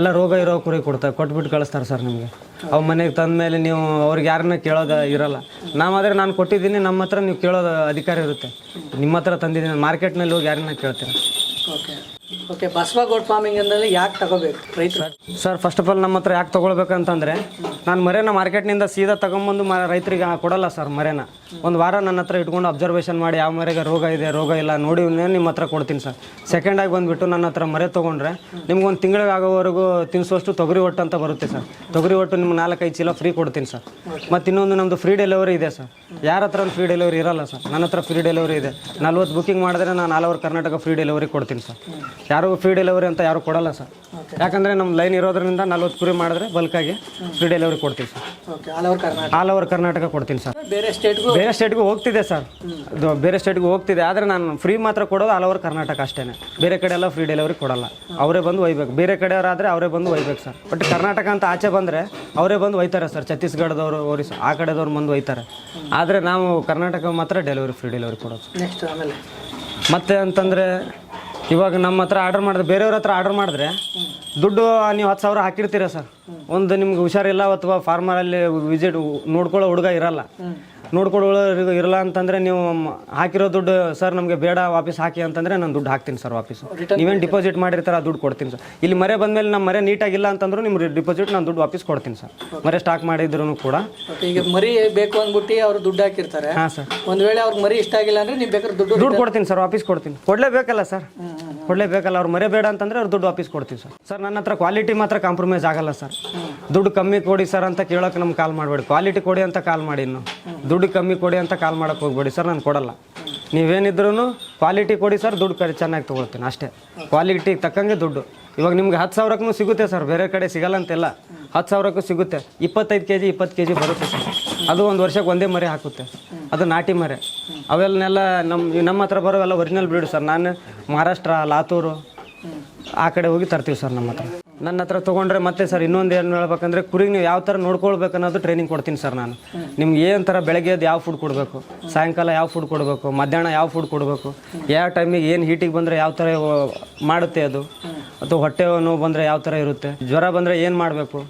ಎಲ್ಲ ರೋಗ ಇರೋ ಕುರಿ ಕೊಡ್ತಾರೆ ಕೊಟ್ಬಿಟ್ಟು ಕಳಿಸ್ತಾರೆ ಸರ್ ನಿಮಗೆ. ಅವು ಮನೆಗೆ ತಂದ ಮೇಲೆ ನೀವು ಅವ್ರಿಗೆ ಯಾರನ್ನ ಕೇಳೋದು ಇರಲ್ಲ. ನಾವಾದರೆ ನಾನು ಕೊಟ್ಟಿದ್ದೀನಿ ನಮ್ಮ ಹತ್ರ ನೀವು ಕೇಳೋದು ಅಧಿಕಾರ ಇರುತ್ತೆ. ನಿಮ್ಮ ಹತ್ರ ತಂದಿದ್ದೀನಿ, ಮಾರ್ಕೆಟ್ನಲ್ಲಿ ಹೋಗಿ ಯಾರನ್ನ ಕೇಳ್ತೀರ? ಓಕೆ. ಓಕೆ, ಬಸವಗೌಡ ಫಾರ್ಮಿಂಗ್ ಅಂದ್ರೆ ಯಾಕೆ ತಗೋಬೇಕು ರೈತರು? ಸರ್ ಫಸ್ಟ್ ಆಫ್ ಆಲ್ ನಮ್ಮ ಹತ್ರ ಯಾಕೆ ತೊಗೊಳ್ಬೇಕಂತಂದರೆ, ನಾನು ಮರೇನ ಮಾರ್ಕೆಟ್ನಿಂದ ಸೀದಾ ತಗೊಂಬಂದು ಮ, ರೈತರಿಗೆ ಕೊಡಲ್ಲ ಸರ್ ಮರೇನ. ಒಂದು ವಾರ ನನ್ನ ಹತ್ರ ಇಟ್ಕೊಂಡು ಅಬ್ಸರ್ವೇಷನ್ ಮಾಡಿ ಯಾವ ಮರೆಗೆ ರೋಗ ಇದೆ, ರೋಗ ಇಲ್ಲ ನೋಡಿ ನಿಮ್ಮ ಹತ್ರ ಕೊಡ್ತೀನಿ ಸರ್. ಸೆಕೆಂಡಾಗಿ ಬಂದುಬಿಟ್ಟು ನನ್ನ ಹತ್ರ ಮರೆ ತೊಗೊಂಡ್ರೆ, ನಿಮ್ಗೆ ಒಂದು ತಿಂಗಳಿಗೆ ಆಗೋವರೆಗೂ ತಿನ್ನಿಸುವಷ್ಟು ತೊಗರಿ ಒಟ್ಟು ಅಂತ ಬರುತ್ತೆ ಸರ್. ತೊಗರಿ ಒಟ್ಟು ನಿಮ್ಗೆ ನಾಲ್ಕೈದು ಚೀಲ ಫ್ರೀ ಕೊಡ್ತೀನಿ ಸರ್. ಮತ್ತು ಇನ್ನೊಂದು ನಮ್ಮದು ಫ್ರೀ ಡೆಲಿವರಿ ಇದೆ ಸರ್. ಯಾರ ಹತ್ರ ಫ್ರೀ ಡೆಲಿವರಿ ಇರಲ್ಲ ಸರ್. ನನ್ನ ಹತ್ರ ಫ್ರೀ ಡೆಲಿವರಿ ಇದೆ. ನಲ್ವತ್ತು ಬುಕಿಂಗ್ ಮಾಡಿದ್ರೆ ನಾನು all over Karnataka free delivery ಕೊಡ್ತೀನಿ ಸರ್. ಯಾರು ಫ್ರೀ ಡೆಲಿವರಿ ಅಂತ ಯಾರು ಕೊಡಲ್ಲ ಸರ್ ಯಾಕಂದರೆ ನಮ್ಮ ಲೈನ್ ಇರೋದ್ರಿಂದ ನಲ್ವತ್ತು ಕುರಿ ಮಾಡಿದ್ರೆ ಬಲ್ಕಾಗಿ ಫ್ರೀ ಡೆಲಿವರಿ ಕೊಡ್ತೀನಿ sir okay all over Karnataka all over Karnataka ಕೊಡ್ತೀನಿ ಸರ್ ಬೇರೆ ಸ್ಟೇಟ್ಗೂ ಬೇರೆ ಸ್ಟೇಟ್ಗೂ ಹೋಗ್ತಿದೆ ಸರ್ ಅದು ಬೇರೆ ಸ್ಟೇಟ್ಗೂ ಹೋಗ್ತಿದೆ ಆದರೆ ನಾನು ಫ್ರೀ ಮಾತ್ರ ಕೊಡೋದು ಆಲ್ ಓವರ್ ಕರ್ನಾಟಕ ಅಷ್ಟೇ ಬೇರೆ ಕಡೆ ಎಲ್ಲ ಫ್ರೀ ಡೆಲಿವರಿ ಕೊಡಲ್ಲ. ಅವರೇ ಬಂದು ಒಯ್ಬೇಕು. ಬೇರೆ ಕಡೆಯವರಾದರೆ ಅವರೇ ಬಂದು ಒಯ್ಬೇಕು ಸರ್ ಬಟ್ ಕರ್ನಾಟಕ ಅಂತ ಆಚೆ ಬಂದರೆ ಅವರೇ ಬಂದು ಒಯ್ತಾರೆ ಸರ್ ಛತ್ತೀಸ್ಗಢದವರು ಓರಿಸ್ ಆ ಕಡೆದವ್ರು ಬಂದು ಒಯ್ತಾರೆ. ಆದರೆ ನಾವು ಕರ್ನಾಟಕ ಮಾತ್ರ ಡೆಲಿವರಿ ಫ್ರೀ ಡೆಲಿವರಿ ಕೊಡೋದು ನೆಕ್ಸ್ಟ್ ಆಮೇಲೆ. ಮತ್ತೆ ಅಂತಂದರೆ ಇವಾಗ ನಮ್ಮ ಹತ್ರ ಆರ್ಡರ್ ಮಾಡಿದ್ರೆ ಬೇರೆಯವ್ರ ಹತ್ರ ಆರ್ಡರ್ ಮಾಡಿದ್ರೆ ದುಡ್ಡು ನೀವು ಹತ್ತು ಸಾವಿರ ಹಾಕಿರ್ತೀರಾ ಸರ್? ಒಂದು ನಿಮ್ಗೆ ಹುಷಾರಿಲ್ಲ ಅಥವಾ ಫಾರ್ಮರಲ್ಲಿ ವಿಸಿಟ್ ನೋಡ್ಕೊಳ್ಳೋ ಹುಡುಗ ಇರಲ್ಲ. ನೋಡ್ಕೊಳ್ಳೋ ಇರಲ್ಲ ಅಂತಂದರೆ ನೀವು ಹಾಕಿರೋ ದುಡ್ಡು ಸರ್ ನಮಗೆ ಬೇಡ ವಾಪಸ್ ಹಾಕಿ ಅಂತಂದರೆ ನಾನು ದುಡ್ಡು ಹಾಕ್ತೀನಿ ಸರ್ ವಾಪಸ್ ನೀವೇನು ಡಿಪಾಸಿಟ್ ಮಾಡಿರ್ತಾರೆ ಆ ದುಡ್ಡು ಕೊಡ್ತೀನಿ ಸರ್. ಇಲ್ಲಿ ಮರೆ ಬಂದಮೇಲೆ ನಮ್ಮ ಮರೆ ನೀಟಾಗಿಲ್ಲ ಅಂತಂದ್ರೂ ನಿಮ್ಮ ಡಿಪಾಸಿಟ್ ನಾನು ದುಡ್ಡು ವಾಪಸ್ ಕೊಡ್ತೀನಿ ಸರ್. ಮರೆ ಸ್ಟಾಕ್ ಮಾಡಿದ್ರು ಕೂಡ. ಈಗ ಮರಿ ಬೇಕು ಅಂದ್ಬಿಟ್ಟು ಅವ್ರು ದುಡ್ಡು ಹಾಕಿರ್ತಾರೆ. ಹಾಂ ಸರ್. ಒಂದ್ ವೇಳೆ ಅವ್ರಿಗೆ ಮರಿ ಇಷ್ಟ ಆಗಿಲ್ಲ ಅಂದ್ರೆ ನೀವು ಬೇಕಾದ್ರೆ ದುಡ್ಡು ದುಡ್ಡು ಕೊಡ್ತೀನಿ ಸರ್ ವಾಪಸ್ ಕೊಡ್ತೀನಿ. ಕೊಡಲೇಬೇಕಲ್ಲ ಸರ್. ಕೊಡಲೇಬೇಕಲ್ಲ ಅವ್ರು ಮರೆ ಬೇಡ ಅಂತಂದ್ರೆ ಅವ್ರು ದುಡ್ಡು ವಾಪಸ್ ಕೊಡ್ತೀನಿ ಸರ್. ಸರ್ ನನ್ನ ಹತ್ರ ಕ್ವಾಲಿಟಿ ಮಾತ್ರ ಕಾಂಪ್ರಮೈಸ್ ಆಗಲ್ಲ ಸರ್. ದುಡ್ಡು ಕಮ್ಮಿ ಕೊಡಿ ಸರ್ ಅಂತ ಕೇಳೋಕೆ ನಮ್ಗೆ ಕಾಲ್ ಮಾಡಬೇಡಿ. ಕ್ವಾಲಿಟಿ ಕೊಡಿ ಅಂತ ಕಾಲ್ ಮಾಡಿ ಇನ್ನು. ದುಡ್ಡು ಕಮ್ಮಿ ಕೊಡಿ ಅಂತ ಕಾಲ್ ಮಾಡೋಕೆ ಹೋಗ್ಬೇಡಿ. ಸರ್, ನಾನು ಕೊಡಲ್ಲ. ನೀವೇನಿದ್ರೂ ಕ್ವಾಲಿಟಿ ಕೊಡಿ ಸರ್, ದುಡ್ಡು ಕಡೆ ಚೆನ್ನಾಗಿ ತೊಗೊಳ್ತೀನಿ, ಅಷ್ಟೇ. ಕ್ವಾಲಿಟಿಗೆ ತಕ್ಕಂಗೆ ದುಡ್ಡು. ಇವಾಗ ನಿಮ್ಗೆ ಹತ್ತು ಸಾವಿರಕ್ಕೂ ಸಿಗುತ್ತೆ ಸರ್, ಬೇರೆ ಕಡೆ ಸಿಗಲ್ಲ ಅಂತೆಲ್ಲ ಹತ್ತು ಸಾವಿರಕ್ಕೂ ಸಿಗುತ್ತೆ. ಇಪ್ಪತ್ತೈದು ಕೆ ಜಿ ಇಪ್ಪತ್ತು ಕೆ ಜಿ ಬರುತ್ತೆ ಸರ್. ಅದು ಒಂದು ವರ್ಷಕ್ಕೆ ಒಂದೇ ಮರಿ ಹಾಕುತ್ತೆ. ಅದು ನಾಟಿ ಮರೆ. ಅವೆಲ್ಲನೆಲ್ಲ ನಮ್ಮ ನಮ್ಮ ಹತ್ರ ಬರೋವೆಲ್ಲ ಒರಿಜಿನಲ್ ಬ್ರೀಡ್ ಸರ್. ನಾನು ಮಹಾರಾಷ್ಟ್ರ, ಲಾತೂರು, ಆ ಕಡೆ ಹೋಗಿ ತರ್ತೀವಿ ಸರ್ ನಮ್ಮ ಹತ್ರ. ನನ್ನ ಹತ್ರ ತೊಗೊಂಡ್ರೆ ಮತ್ತೆ ಸರ್ ಇನ್ನೊಂದು ಏನು ಹೇಳ್ಬೇಕಂದ್ರೆ ಕುರಿಗೆ ನೀವು ಯಾವ ಥರ ನೋಡ್ಕೊಳ್ಬೇಕು ಅನ್ನೋದು ಟ್ರೈನಿಂಗ್ ಕೊಡ್ತೀನಿ ಸರ್ ನಾನು. ನಿಮ್ಗೆ ಏನು ಥರ ಬೆಳಗ್ಗೆ ಎದ್ದು ಯಾವ ಫುಡ್ ಕೊಡಬೇಕು? ಸಾಯಂಕಾಲ ಯಾವ ಫುಡ್ ಕೊಡಬೇಕು? ಮಧ್ಯಾಹ್ನ ಯಾವ ಫುಡ್ ಕೊಡಬೇಕು? ಯಾವ ಟೈಮಿಗೆ ಏನು ಹೀಟಿಗೆ ಬಂದರೆ ಯಾವ ಥರ ಮಾಡುತ್ತೆ ಅದು? ಅಥವಾ ಹೊಟ್ಟೆ ನೋವು ಬಂದರೆ ಯಾವ ಥರ ಇರುತ್ತೆ? ಜ್ವರ ಬಂದರೆ ಏನು ಮಾಡಬೇಕು?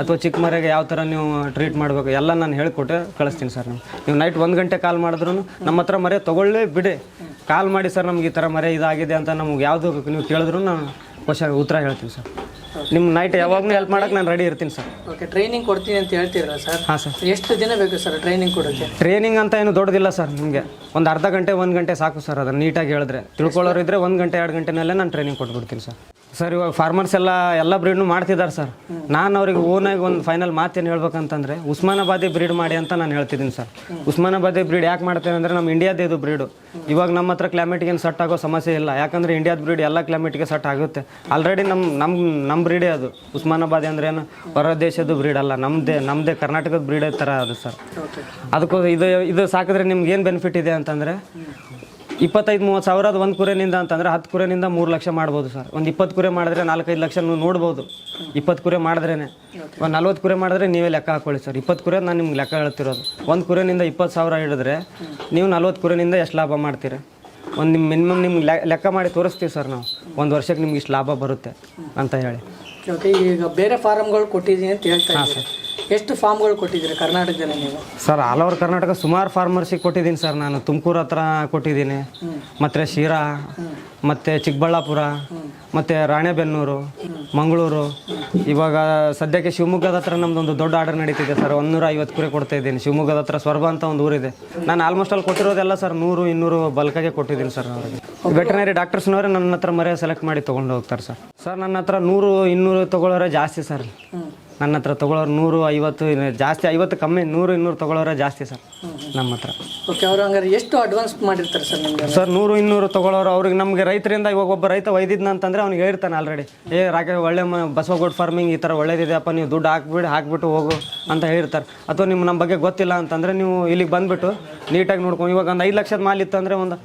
ಅಥವಾ ಚಿಕ್ಕ ಮರೆಗೆ ಯಾವ ಥರ ನೀವು ಟ್ರೀಟ್ ಮಾಡಬೇಕು? ಎಲ್ಲ ನಾನು ಹೇಳಿಕೊಟ್ಟೆ, ಕಳಿಸ್ತೀನಿ ಸರ್ ನೀವು ನೀವು ನೈಟ್ ಒಂದು ಗಂಟೆ ಕಾಲ್ ಮಾಡಿದ್ರು ನಮ್ಮ ಹತ್ರ ಮರೆ ತೊಗೊಳ್ಳೇ ಬಿಡಿ. ಕಾಲ್ ಮಾಡಿ ಸರ್ ನಮ್ಗೆ ಈ ಥರ ಮರೆ ಇದಾಗಿದೆ ಅಂತ ನಮ್ಗೆ ಯಾವುದು ನೀವು ಕೇಳಿದ್ರು ನಾನು ಉತ್ತರ ಹೇಳ್ತೀನಿ ಸರ್. ನಿಮ್ಮ ನೈಟ್ ಯಾವಾಗಲೂ ಹೆಲ್ಪ್ ಮಾಡೋಕೆ ನಾನು ರೆಡಿ ಇರ್ತೀನಿ ಸರ್ ಓಕೆ ಟ್ರೈನಿಂಗ್ ಕೊಡ್ತೀನಿ ಅಂತ ಹೇಳ್ತೀರಲ್ಲ ಸರ್ ಹಾಂ ಸರ್ ಎಷ್ಟು ದಿನ ಬೇಕು ಸರ್ ಟ್ರೈನಿಂಗ್ ಕೊಡೋಕ್ಕೆ ಟ್ರೈನಿಂಗ್ ಅಂತ ಏನು ದೊಡ್ಡದಿಲ್ಲ ಸರ್ ನಿಮಗೆ. ಒಂದು ಅರ್ಧ ಗಂಟೆ ಒಂದು ಗಂಟೆ ಸಾಕು ಸರ್ ಅದನ್ನು ನೀಟಾಗಿ ಹೇಳಿದ್ರೆ. ತಿಳ್ಕೊಳ್ಳೋರು ಇದ್ದರೆ ಒಂದು ಗಂಟೆ ಎರಡು ಗಂಟೆನಲ್ಲೇ ನಾನು ಟ್ರೈನಿಂಗ್ ಕೊಟ್ಬಿಡ್ತೀನಿ ಸರ್ ಸರ್ ಇವಾಗ ಫಾರ್ಮರ್ಸ್ ಎಲ್ಲ ಎಲ್ಲ ಬ್ರೀಡ್ನು ಮಾಡ್ತಿದ್ದಾರೆ ಸರ್. ನಾನು ಅವ್ರಿಗೆ ಓನಾಗಿ ಒಂದು ಫೈನಲ್ ಮಾತೇನು ಹೇಳ್ಬೇಕಂತಂದರೆ ಉಸ್ಮಾನಾಬಾದಿ ಬ್ರೀಡ್ ಮಾಡಿ ಅಂತ ನಾನು ಹೇಳ್ತಿದ್ದೀನಿ ಸರ್. ಉಸ್ಮಾನಾಬಾದಿ ಬ್ರೀಡ್ ಯಾಕೆ ಮಾಡ್ತೇನೆ ಅಂದರೆ ನಮ್ಮ ಇಂಡಿಯಾದ ಇದು ಬ್ರೀಡು ಇವಾಗ ನಮ್ಮ ಹತ್ರ ಕ್ಲೈಮೇಟ್ಗೆ ಏನು ಸೆಟ್ ಆಗೋ ಸಮಸ್ಯೆ ಇಲ್ಲ. ಯಾಕಂದರೆ ಇಂಡಿಯಾದ ಬ್ರೀಡ್ ಎಲ್ಲ ಕ್ಲೈಮೇಟ್ಗೆ ಸೆಟ್ ಆಗುತ್ತೆ. ಆಲ್ರೆಡಿ ನಮ್ಮ ನಮ್ಮ ನಮ್ಮ ಬ್ರೀಡೇ ಅದು. ಉಸ್ಮಾನಾಬಾದಿ ಅಂದ್ರೆ ಏನು? ಹೊರ ದೇಶದ ಬ್ರೀಡ್ ಅಲ್ಲ. ನಮ್ಮದೇ ನಮ್ಮದೇ ಕರ್ನಾಟಕದ ಬ್ರೀಡೇ ಥರ ಅದು ಸರ್. ಓಕೆ ಅದಕ್ಕೂ ಇದು ಇದು ಸಾಕಿದ್ರೆ ನಿಮ್ಗೆ ಏನು ಬೆನಿಫಿಟ್ ಇದೆ ಅಂತಂದರೆ ಇಪ್ಪತ್ತೈದು ಮೂವತ್ತು ಸಾವಿರದ ಒಂದು ಕುರೆನಿಂದ ಅಂತಂದ್ರೆ ಹತ್ತು ಕುರೆನಿಂದ ಮೂರು ಲಕ್ಷ ಮಾಡ್ಬೋದು ಸರ್. ಒಂದು ಇಪ್ಪತ್ತು ಕುರೆ ಮಾಡಿದ್ರೆ ನಾಲ್ಕೈದು ಲಕ್ಷ ನೀವು ನೋಡ್ಬೋದು. ಇಪ್ಪತ್ತು ಕುರೆ ಮಾಡಿದ್ರೇ ಒಂದು ನಲ್ವತ್ತು ಕುರೆ ಮಾಡಿದ್ರೆ ನೀವೇ ಲೆಕ್ಕ ಹಾಕೊಳ್ಳಿ ಸರ್. ಇಪ್ಪತ್ತು ಕುರೆ ನಾನು ನಿಮ್ಗೆ ಲೆಕ್ಕ ಹೇಳ್ತಿರೋದು. ಒಂದು ಕುರೆನಿಂದ ಇಪ್ಪತ್ತು ಸಾವಿರ ಹಿಡಿದ್ರೆ ನೀವು ನಲ್ವತ್ತು ಕುರೆನಿಂದ ಎಷ್ಟು ಲಾಭ ಮಾಡ್ತೀರಿ? ಒಂದು ನಿಮ್ಮ ಮಿನಿಮಮ್ ನಿಮ್ಗೆ ಲೆಕ್ಕ ಮಾಡಿ ತೋರಿಸ್ತೀವಿ ಸರ್ ನಾವು. ಒಂದು ವರ್ಷಕ್ಕೆ ನಿಮ್ಗೆ ಇಷ್ಟು ಲಾಭ ಬರುತ್ತೆ ಅಂತ ಹೇಳಿ. ಓಕೆ ಈಗ ಬೇರೆ ಫಾರಮ್ಗಳು ಕೊಟ್ಟಿದ್ದೀನಿ ಅಂತ ಹೇಳ್ತಾ ಇದ್ದೀರಿ? ಎಷ್ಟು ಫಾರ್ಮ್ಗಳು ಕೊಟ್ಟಿದ್ದೀರಿ ಕರ್ನಾಟಕದಲ್ಲಿ ನೀವು? ಸರ್ ಆಲ್ ಓವರ್ ಕರ್ನಾಟಕ ಸುಮಾರು ಫಾರ್ಮರ್ಸಿಗೆ ಕೊಟ್ಟಿದ್ದೀನಿ ಸರ್ ನಾನು. ತುಮಕೂರು ಹತ್ರ ಕೊಟ್ಟಿದ್ದೀನಿ. ಮತ್ತು ಶಿರಾ ಮತ್ತು ಚಿಕ್ಕಬಳ್ಳಾಪುರ ಮತ್ತು ರಾಣೆಬೆನ್ನೂರು ಮಂಗಳೂರು. ಇವಾಗ ಸದ್ಯಕ್ಕೆ ಶಿವಮೊಗ್ಗದ ಹತ್ರ ನಮ್ದೊಂದು ದೊಡ್ಡ ಆರ್ಡರ್ ನಡೀತಿದೆ ಸರ್. ಒಂದೂರ ಐವತ್ತು ಕುರಿ ಕೊಡ್ತಾ ಇದ್ದೀನಿ. ಶಿವಮೊಗ್ಗದ ಹತ್ರ ಸ್ವರ್ಭ ಅಂತ ಒಂದು ಊರಿದೆ. ನಾನು ಆಲ್ಮೋಸ್ಟ್ ಅಲ್ಲಿ ಕೊಟ್ಟಿರೋದೆಲ್ಲ ಸರ್ ನೂರು ಇನ್ನೂರು ಬಲ್ಕಾಗೆ ಕೊಟ್ಟಿದ್ದೀನಿ ಸರ್ ಅವರಿಗೆ. ವೆಟರ್ನರಿ ಡಾಕ್ಟರ್ಸ್ನವರೇ ನನ್ನ ಹತ್ರ ಮರೆಯ ಸೆಲೆಕ್ಟ್ ಮಾಡಿ ತೊಗೊಂಡು ಹೋಗ್ತಾರೆ ಸರ್. ಸರ್ ನನ್ನ ಹತ್ರ ನೂರು ಇನ್ನೂರು ತೊಗೊಳೋರೆ ಜಾಸ್ತಿ ಸರ್ ನನ್ನ ಹತ್ರ ತೊಗೊಳೋರು ನೂರು ಐವತ್ತು ಇನ್ನು ಜಾಸ್ತಿ ಐವತ್ತು ಕಮ್ಮಿ ನೂರು ಇನ್ನೂರು ತಗೊಳ್ಳೋರೆ ಜಾಸ್ತಿ ಸರ್. ನಮ್ಮ ಹತ್ರ. ಓಕೆ ಅವರು ಹಂಗಾರೆ ಎಷ್ಟು ಅಡ್ವಾನ್ಸ್ ಮಾಡಿರ್ತಾರೆ ಸರ್ ನಿಮ್ಗೆ? ಸರ್ ನೂರು ಇನ್ನೂರು ತಗೊಳ್ಳೋರು ಅವ್ರಿಗೆ ನಮಗೆ ರೈತರಿಂದ ಇವಾಗ ಒಬ್ಬ ರೈತ ಒಯ್ದಿದ್ನ ಅಂತಂದ್ರೆ ಅವ್ನಿಗೆ ಹೇಳ್ತಾನೆ ಆಲ್ರೆಡಿ ಏ ರಾಕೆ ಒಳ್ಳೆ ಮ ಬಸವಗೋಡ್ ಫಾರ್ಮಿಂಗ್ ಈ ಥರ ಒಳ್ಳೇದಿದೆಯಪ್ಪ ನೀವು ದುಡ್ಡು ಹಾಕ್ಬಿಡಿ ಹಾಕ್ಬಿಟ್ಟು ಹೋಗು ಅಂತ ಹೇಳ್ತಾರೆ. ಅಥವಾ ನಿಮ್ಮ ನಮ್ಮ ಬಗ್ಗೆ ಗೊತ್ತಿಲ್ಲ ಅಂತಂದರೆ ನೀವು ಇಲ್ಲಿಗೆ ಬಂದುಬಿಟ್ಟು ನೀಟಾಗಿ ನೋಡ್ಕೊಂಡು ಇವಾಗ ಒಂದು ಐದು ಲಕ್ಷದ ಮಾಲ್ ಇತ್ತಂದರೆ ಒಂದು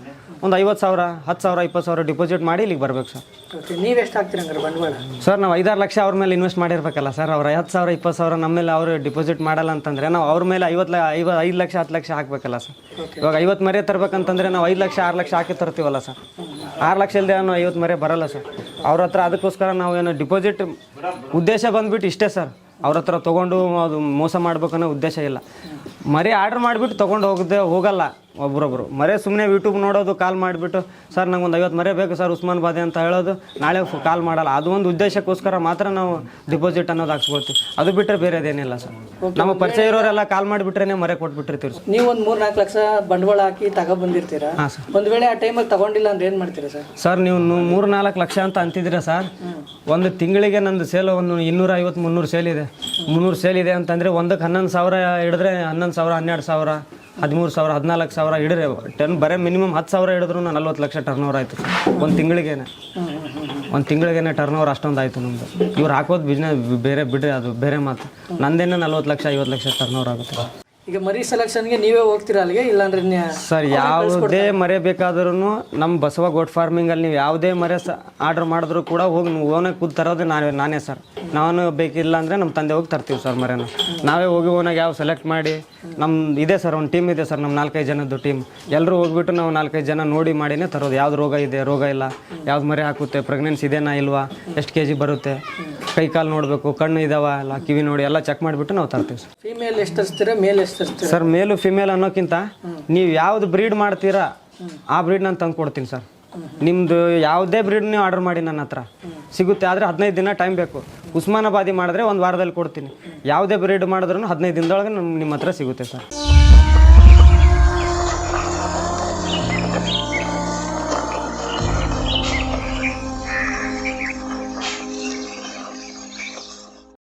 ಒಂದು ಐವತ್ತು ಸಾವಿರ ಹತ್ತು ಸಾವಿರ ಇಪ್ಪತ್ತು ಸಾವಿರ ಡಿಪಾಸಿಟ್ ಮಾಡಿ ಇಲ್ಲಿಗೆ ಬರಬೇಕು ಸರ್. ಓಕೆ ನೀವು ಎಷ್ಟು ಹಾಕ್ತೀರಿ ಹಂಗಾರೆ ಬಂಡವಾಳ? ಸರ್ ನಾವು ಐದಾರು ಲಕ್ಷ ಅವ್ರ ಮೇಲೆ ಇನ್ವೆಸ್ಟ್ ಮಾಡಿರ್ಬೇಕಲ್ಲ ಸರ್ ಅವ್ರ ಹತ್ತು ಸಾವಿರ ಇಪ್ಪತ್ತು ಸಾವಿರ ನಮ್ಮ ಮೇಲೆ ಅವರು ಡಿಪಾಸಿಟ್ ಮಾಡಲ್ಲ ಅಂತಂದರೆ ನಾವು ಅವ್ರ ಮೇಲೆ ಐವತ್ತು ಐವ ಐದು ಲಕ್ಷ ಹತ್ತು ಲಕ್ಷ ಹಾಕಬೇಕಲ್ಲ ಸರ್. ಇವಾಗ ಐವತ್ತು ಮರೆ ತರಬೇಕಂತಂದ್ರೆ ನಾವು ಐದು ಲಕ್ಷ ಆರು ಲಕ್ಷ ಹಾಕಿ ತರ್ತೀವಲ್ಲ ಸರ್. ಆರು ಲಕ್ಷ ಇಲ್ಲದೆ ನಾವು ಐವತ್ತು ಮರೆ ಬರಲ್ಲ ಸರ್. ಅವ್ರ ಹತ್ರ ಅದಕ್ಕೋಸ್ಕರ ನಾವು ಏನು ಡಿಪಾಸಿಟ್ ಉದ್ದೇಶ ಬಂದ್ಬಿಟ್ಟು ಇಷ್ಟೇ ಸರ್. ಅವ್ರ ಹತ್ರ ತೊಗೊಂಡು ಅದು ಮೋಸ ಮಾಡ್ಬೇಕು ಅನ್ನೋ ಉದ್ದೇಶ ಇಲ್ಲ. ಮರಿ ಆರ್ಡ್ರ್ ಮಾಡಿಬಿಟ್ಟು ತೊಗೊಂಡು ಹೋಗದೆ ಹೋಗಲ್ಲ ಒಬ್ರೊಬ್ರು. ಮರೆ ಸುಮ್ಮನೆ ಯೂಟ್ಯೂಬ್ ನೋಡೋದು ಕಾಲ್ ಮಾಡಿಬಿಟ್ಟು ಸರ್ ನಂಗೆ ಒಂದು ಐವತ್ತು ಮರೆ ಬೇಕು ಸರ್ ಉಸ್ಮಾನ್ ಬಾದೆ ಅಂತ ಹೇಳೋದು ನಾಳೆ ಕಾಲ್ ಮಾಡಲ್ಲ. ಅದು ಒಂದು ಉದ್ದೇಶಕ್ಕೋಸ್ಕರ ಮಾತ್ರ ನಾವು ಡಿಪಾಸಿಟ್ ಅನ್ನೋದು ಹಾಕ್ಸ್ಕೊಳ್ತೀವಿ. ಅದು ಬಿಟ್ಟರೆ ಬೇರೆದೇನಿಲ್ಲ ಸರ್. ನಮ್ಮ ಪರಿಚಯ ಇರೋರೆಲ್ಲ ಕಾಲ್ ಮಾಡಿಬಿಟ್ರೆ ಮರೆ ಕೊಟ್ಬಿಟ್ಟಿರ್ತೀವಿ ಸರ್. ನೀವು ಒಂದು ಮೂರು ನಾಲ್ಕು ಲಕ್ಷ ಬಂಡವಾಳ ಹಾಕಿ ತಗೊಬಂದಿರ್ತೀರಾ ಹಾಂ ಸರ್. ಒಂದು ವೇಳೆ ಆ ಟೈಮಲ್ಲಿ ತಗೊಂಡಿಲ್ಲ ಅಂದ್ರೆ ಏನು ಮಾಡ್ತೀರಾ ಸರ್? ಸರ್ ನೀವು ಮೂರು ನಾಲ್ಕು ಲಕ್ಷ ಅಂತ ಅಂತಿದ್ದೀರಾ ಸರ್? ಒಂದು ತಿಂಗಳಿಗೆ ನಂದು ಸೇಲ್ ಒಂದು ಇನ್ನೂರ ಐವತ್ತು ಮುನ್ನೂರು ಸೇಲ್ ಇದೆ. ಮುನ್ನೂರು ಸೇಲ್ ಇದೆ ಅಂತಂದರೆ ಒಂದಕ್ಕೆ ಹನ್ನೊಂದು ಸಾವಿರ ಹಿಡಿದ್ರೆ ಹನ್ನೊಂದು ಸಾವಿರ, ಹನ್ನೆರಡು ಸಾವಿರ, ಹದಿಮೂರು ಸಾವಿರ, ಹದಿನಾಲ್ಕು ಸಾವಿರ ಹಿಡಿದ್ರೆ ಟೆನ್ ಬರೀ ಮಿನಿಮಮ್ ಹತ್ತು ಸಾವಿರ ಹಿಡಿದ್ರು ನಲ್ವತ್ತು ಲಕ್ಷ ಟರ್ನ್ ಓವರ್ ಆಯಿತು. ಒಂದು ತಿಂಗಳಿಗೇನೆ. ಒಂದು ತಿಂಗಳಿಗೇನೆ ಟರ್ನ್ ಓವರ್ ಅಷ್ಟೊಂದು ಆಯಿತು ನಮ್ಮದು ಇವ್ರು ಹಾಕೋದು ಬಿಸ್ನೆಸ್ ಬೇರೆ ಬಿಡ್ರಿ, ಅದು ಬೇರೆ ಮಾತು. ನಂದೇನೆ ನಲ್ವತ್ತು ಲಕ್ಷ, ಐವತ್ತು ಲಕ್ಷ ಟರ್ನ್ ಓವರ್ ಆಗುತ್ತೆ. ಈಗ ಮರಿ ಸೆಲೆಕ್ಷನ್ಗೆ ನೀವೇ ಹೋಗ್ತೀರಾ ಅಲ್ಲಿಗೆ? ಇಲ್ಲಾಂದ್ರೆ ಸರ್ ಯಾವುದೇ ಮರೆ ಬೇಕಾದ್ರೂ ನಮ್ಮ ಬಸವ ಗೋಟ್ ಫಾರ್ಮಿಂಗಲ್ಲಿ ನೀವು ಯಾವುದೇ ಮರೆ ಸ ಆರ್ಡ್ರ್ ಮಾಡಿದ್ರು ಕೂಡ ಹೋಗಿ ನೀವು ಓನಾಗಿ ಕೂತ್ ತರೋದು ನಾವೇ ನಾನೇ ಸರ್. ನಾನು ಬೇಕಿಲ್ಲ ಅಂದರೆ ನಮ್ಮ ತಂದೆ ಹೋಗಿ ತರ್ತೀವಿ ಸರ್ ಮರೆನ. ನಾವೇ ಹೋಗಿ ಓನಾಗಿ ಯಾವ ಸೆಲೆಕ್ಟ್ ಮಾಡಿ ನಮ್ಮ ಇದೆ ಸರ್ ಒಂದು ಟೀಮ್ ಇದೆ ಸರ್ ನಮ್ಮ ನಾಲ್ಕೈದು ಜನದ್ದು ಟೀಮ್ ಎಲ್ಲರೂ ಹೋಗ್ಬಿಟ್ಟು ನಾವು ನಾಲ್ಕೈದು ಜನ ನೋಡಿ ಮಾಡಿನೇ ತರೋದು. ಯಾವ್ದು ರೋಗ ಇದೆ ರೋಗ ಇಲ್ಲ ಯಾವ್ದು ಮರೆ ಹಾಕುತ್ತೆ ಪ್ರೆಗ್ನೆನ್ಸಿ ಇದೆನಾ ಇಲ್ವಾ ಎಷ್ಟು ಕೆ ಜಿ ಬರುತ್ತೆ. ಕೈ ಕಾಲು ನೋಡಬೇಕು ಕಣ್ಣು ಇದಾವ ಎಲ್ಲ ಕಿವಿ ನೋಡಿ ಎಲ್ಲ ಚೆಕ್ ಮಾಡಿಬಿಟ್ಟು ನಾವು ತರ್ತೀವಿ ಸರ್. ಫೀಮೇಲ್ ಎಷ್ಟು ತರಿಸ್ತೀರಾ ಮೇಲ್ ಎಷ್ಟು ತರಿಸ್ತೀರಾ? ಸರ್ ಮೇಲು ಫಿಮೇಲ್ ಅನ್ನೋಕ್ಕಿಂತ ನೀವು ಯಾವ್ದು ಬ್ರೀಡ್ ಮಾಡ್ತೀರಾ ಆ ಬ್ರೀಡ್ ನಾನು ತಂದು ಕೊಡ್ತೀನಿ ಸರ್. ನಿಮ್ಮದು ಯಾವುದೇ ಬ್ರೀಡ್ ನೀವು ಆರ್ಡರ್ ಮಾಡಿ ನನ್ನ ಹತ್ರ. ಸಿಗುತ್ತೆ ಆದರೆ ಹದಿನೈದು ದಿನ ಟೈಮ್ ಬೇಕು. ಉಸ್ಮಾನಾಬಾದಿ ಮಾಡಿದ್ರೆ ಒಂದು ವಾರದಲ್ಲಿ ಕೊಡ್ತೀನಿ. ಯಾವುದೇ ಬ್ರೀಡ್ ಮಾಡಿದ್ರೂ ಹದಿನೈದು ದಿನದೊಳಗೆ ನಮ್ಮ ನಿಮ್ಮ ಹತ್ರ ಸಿಗುತ್ತೆ ಸರ್.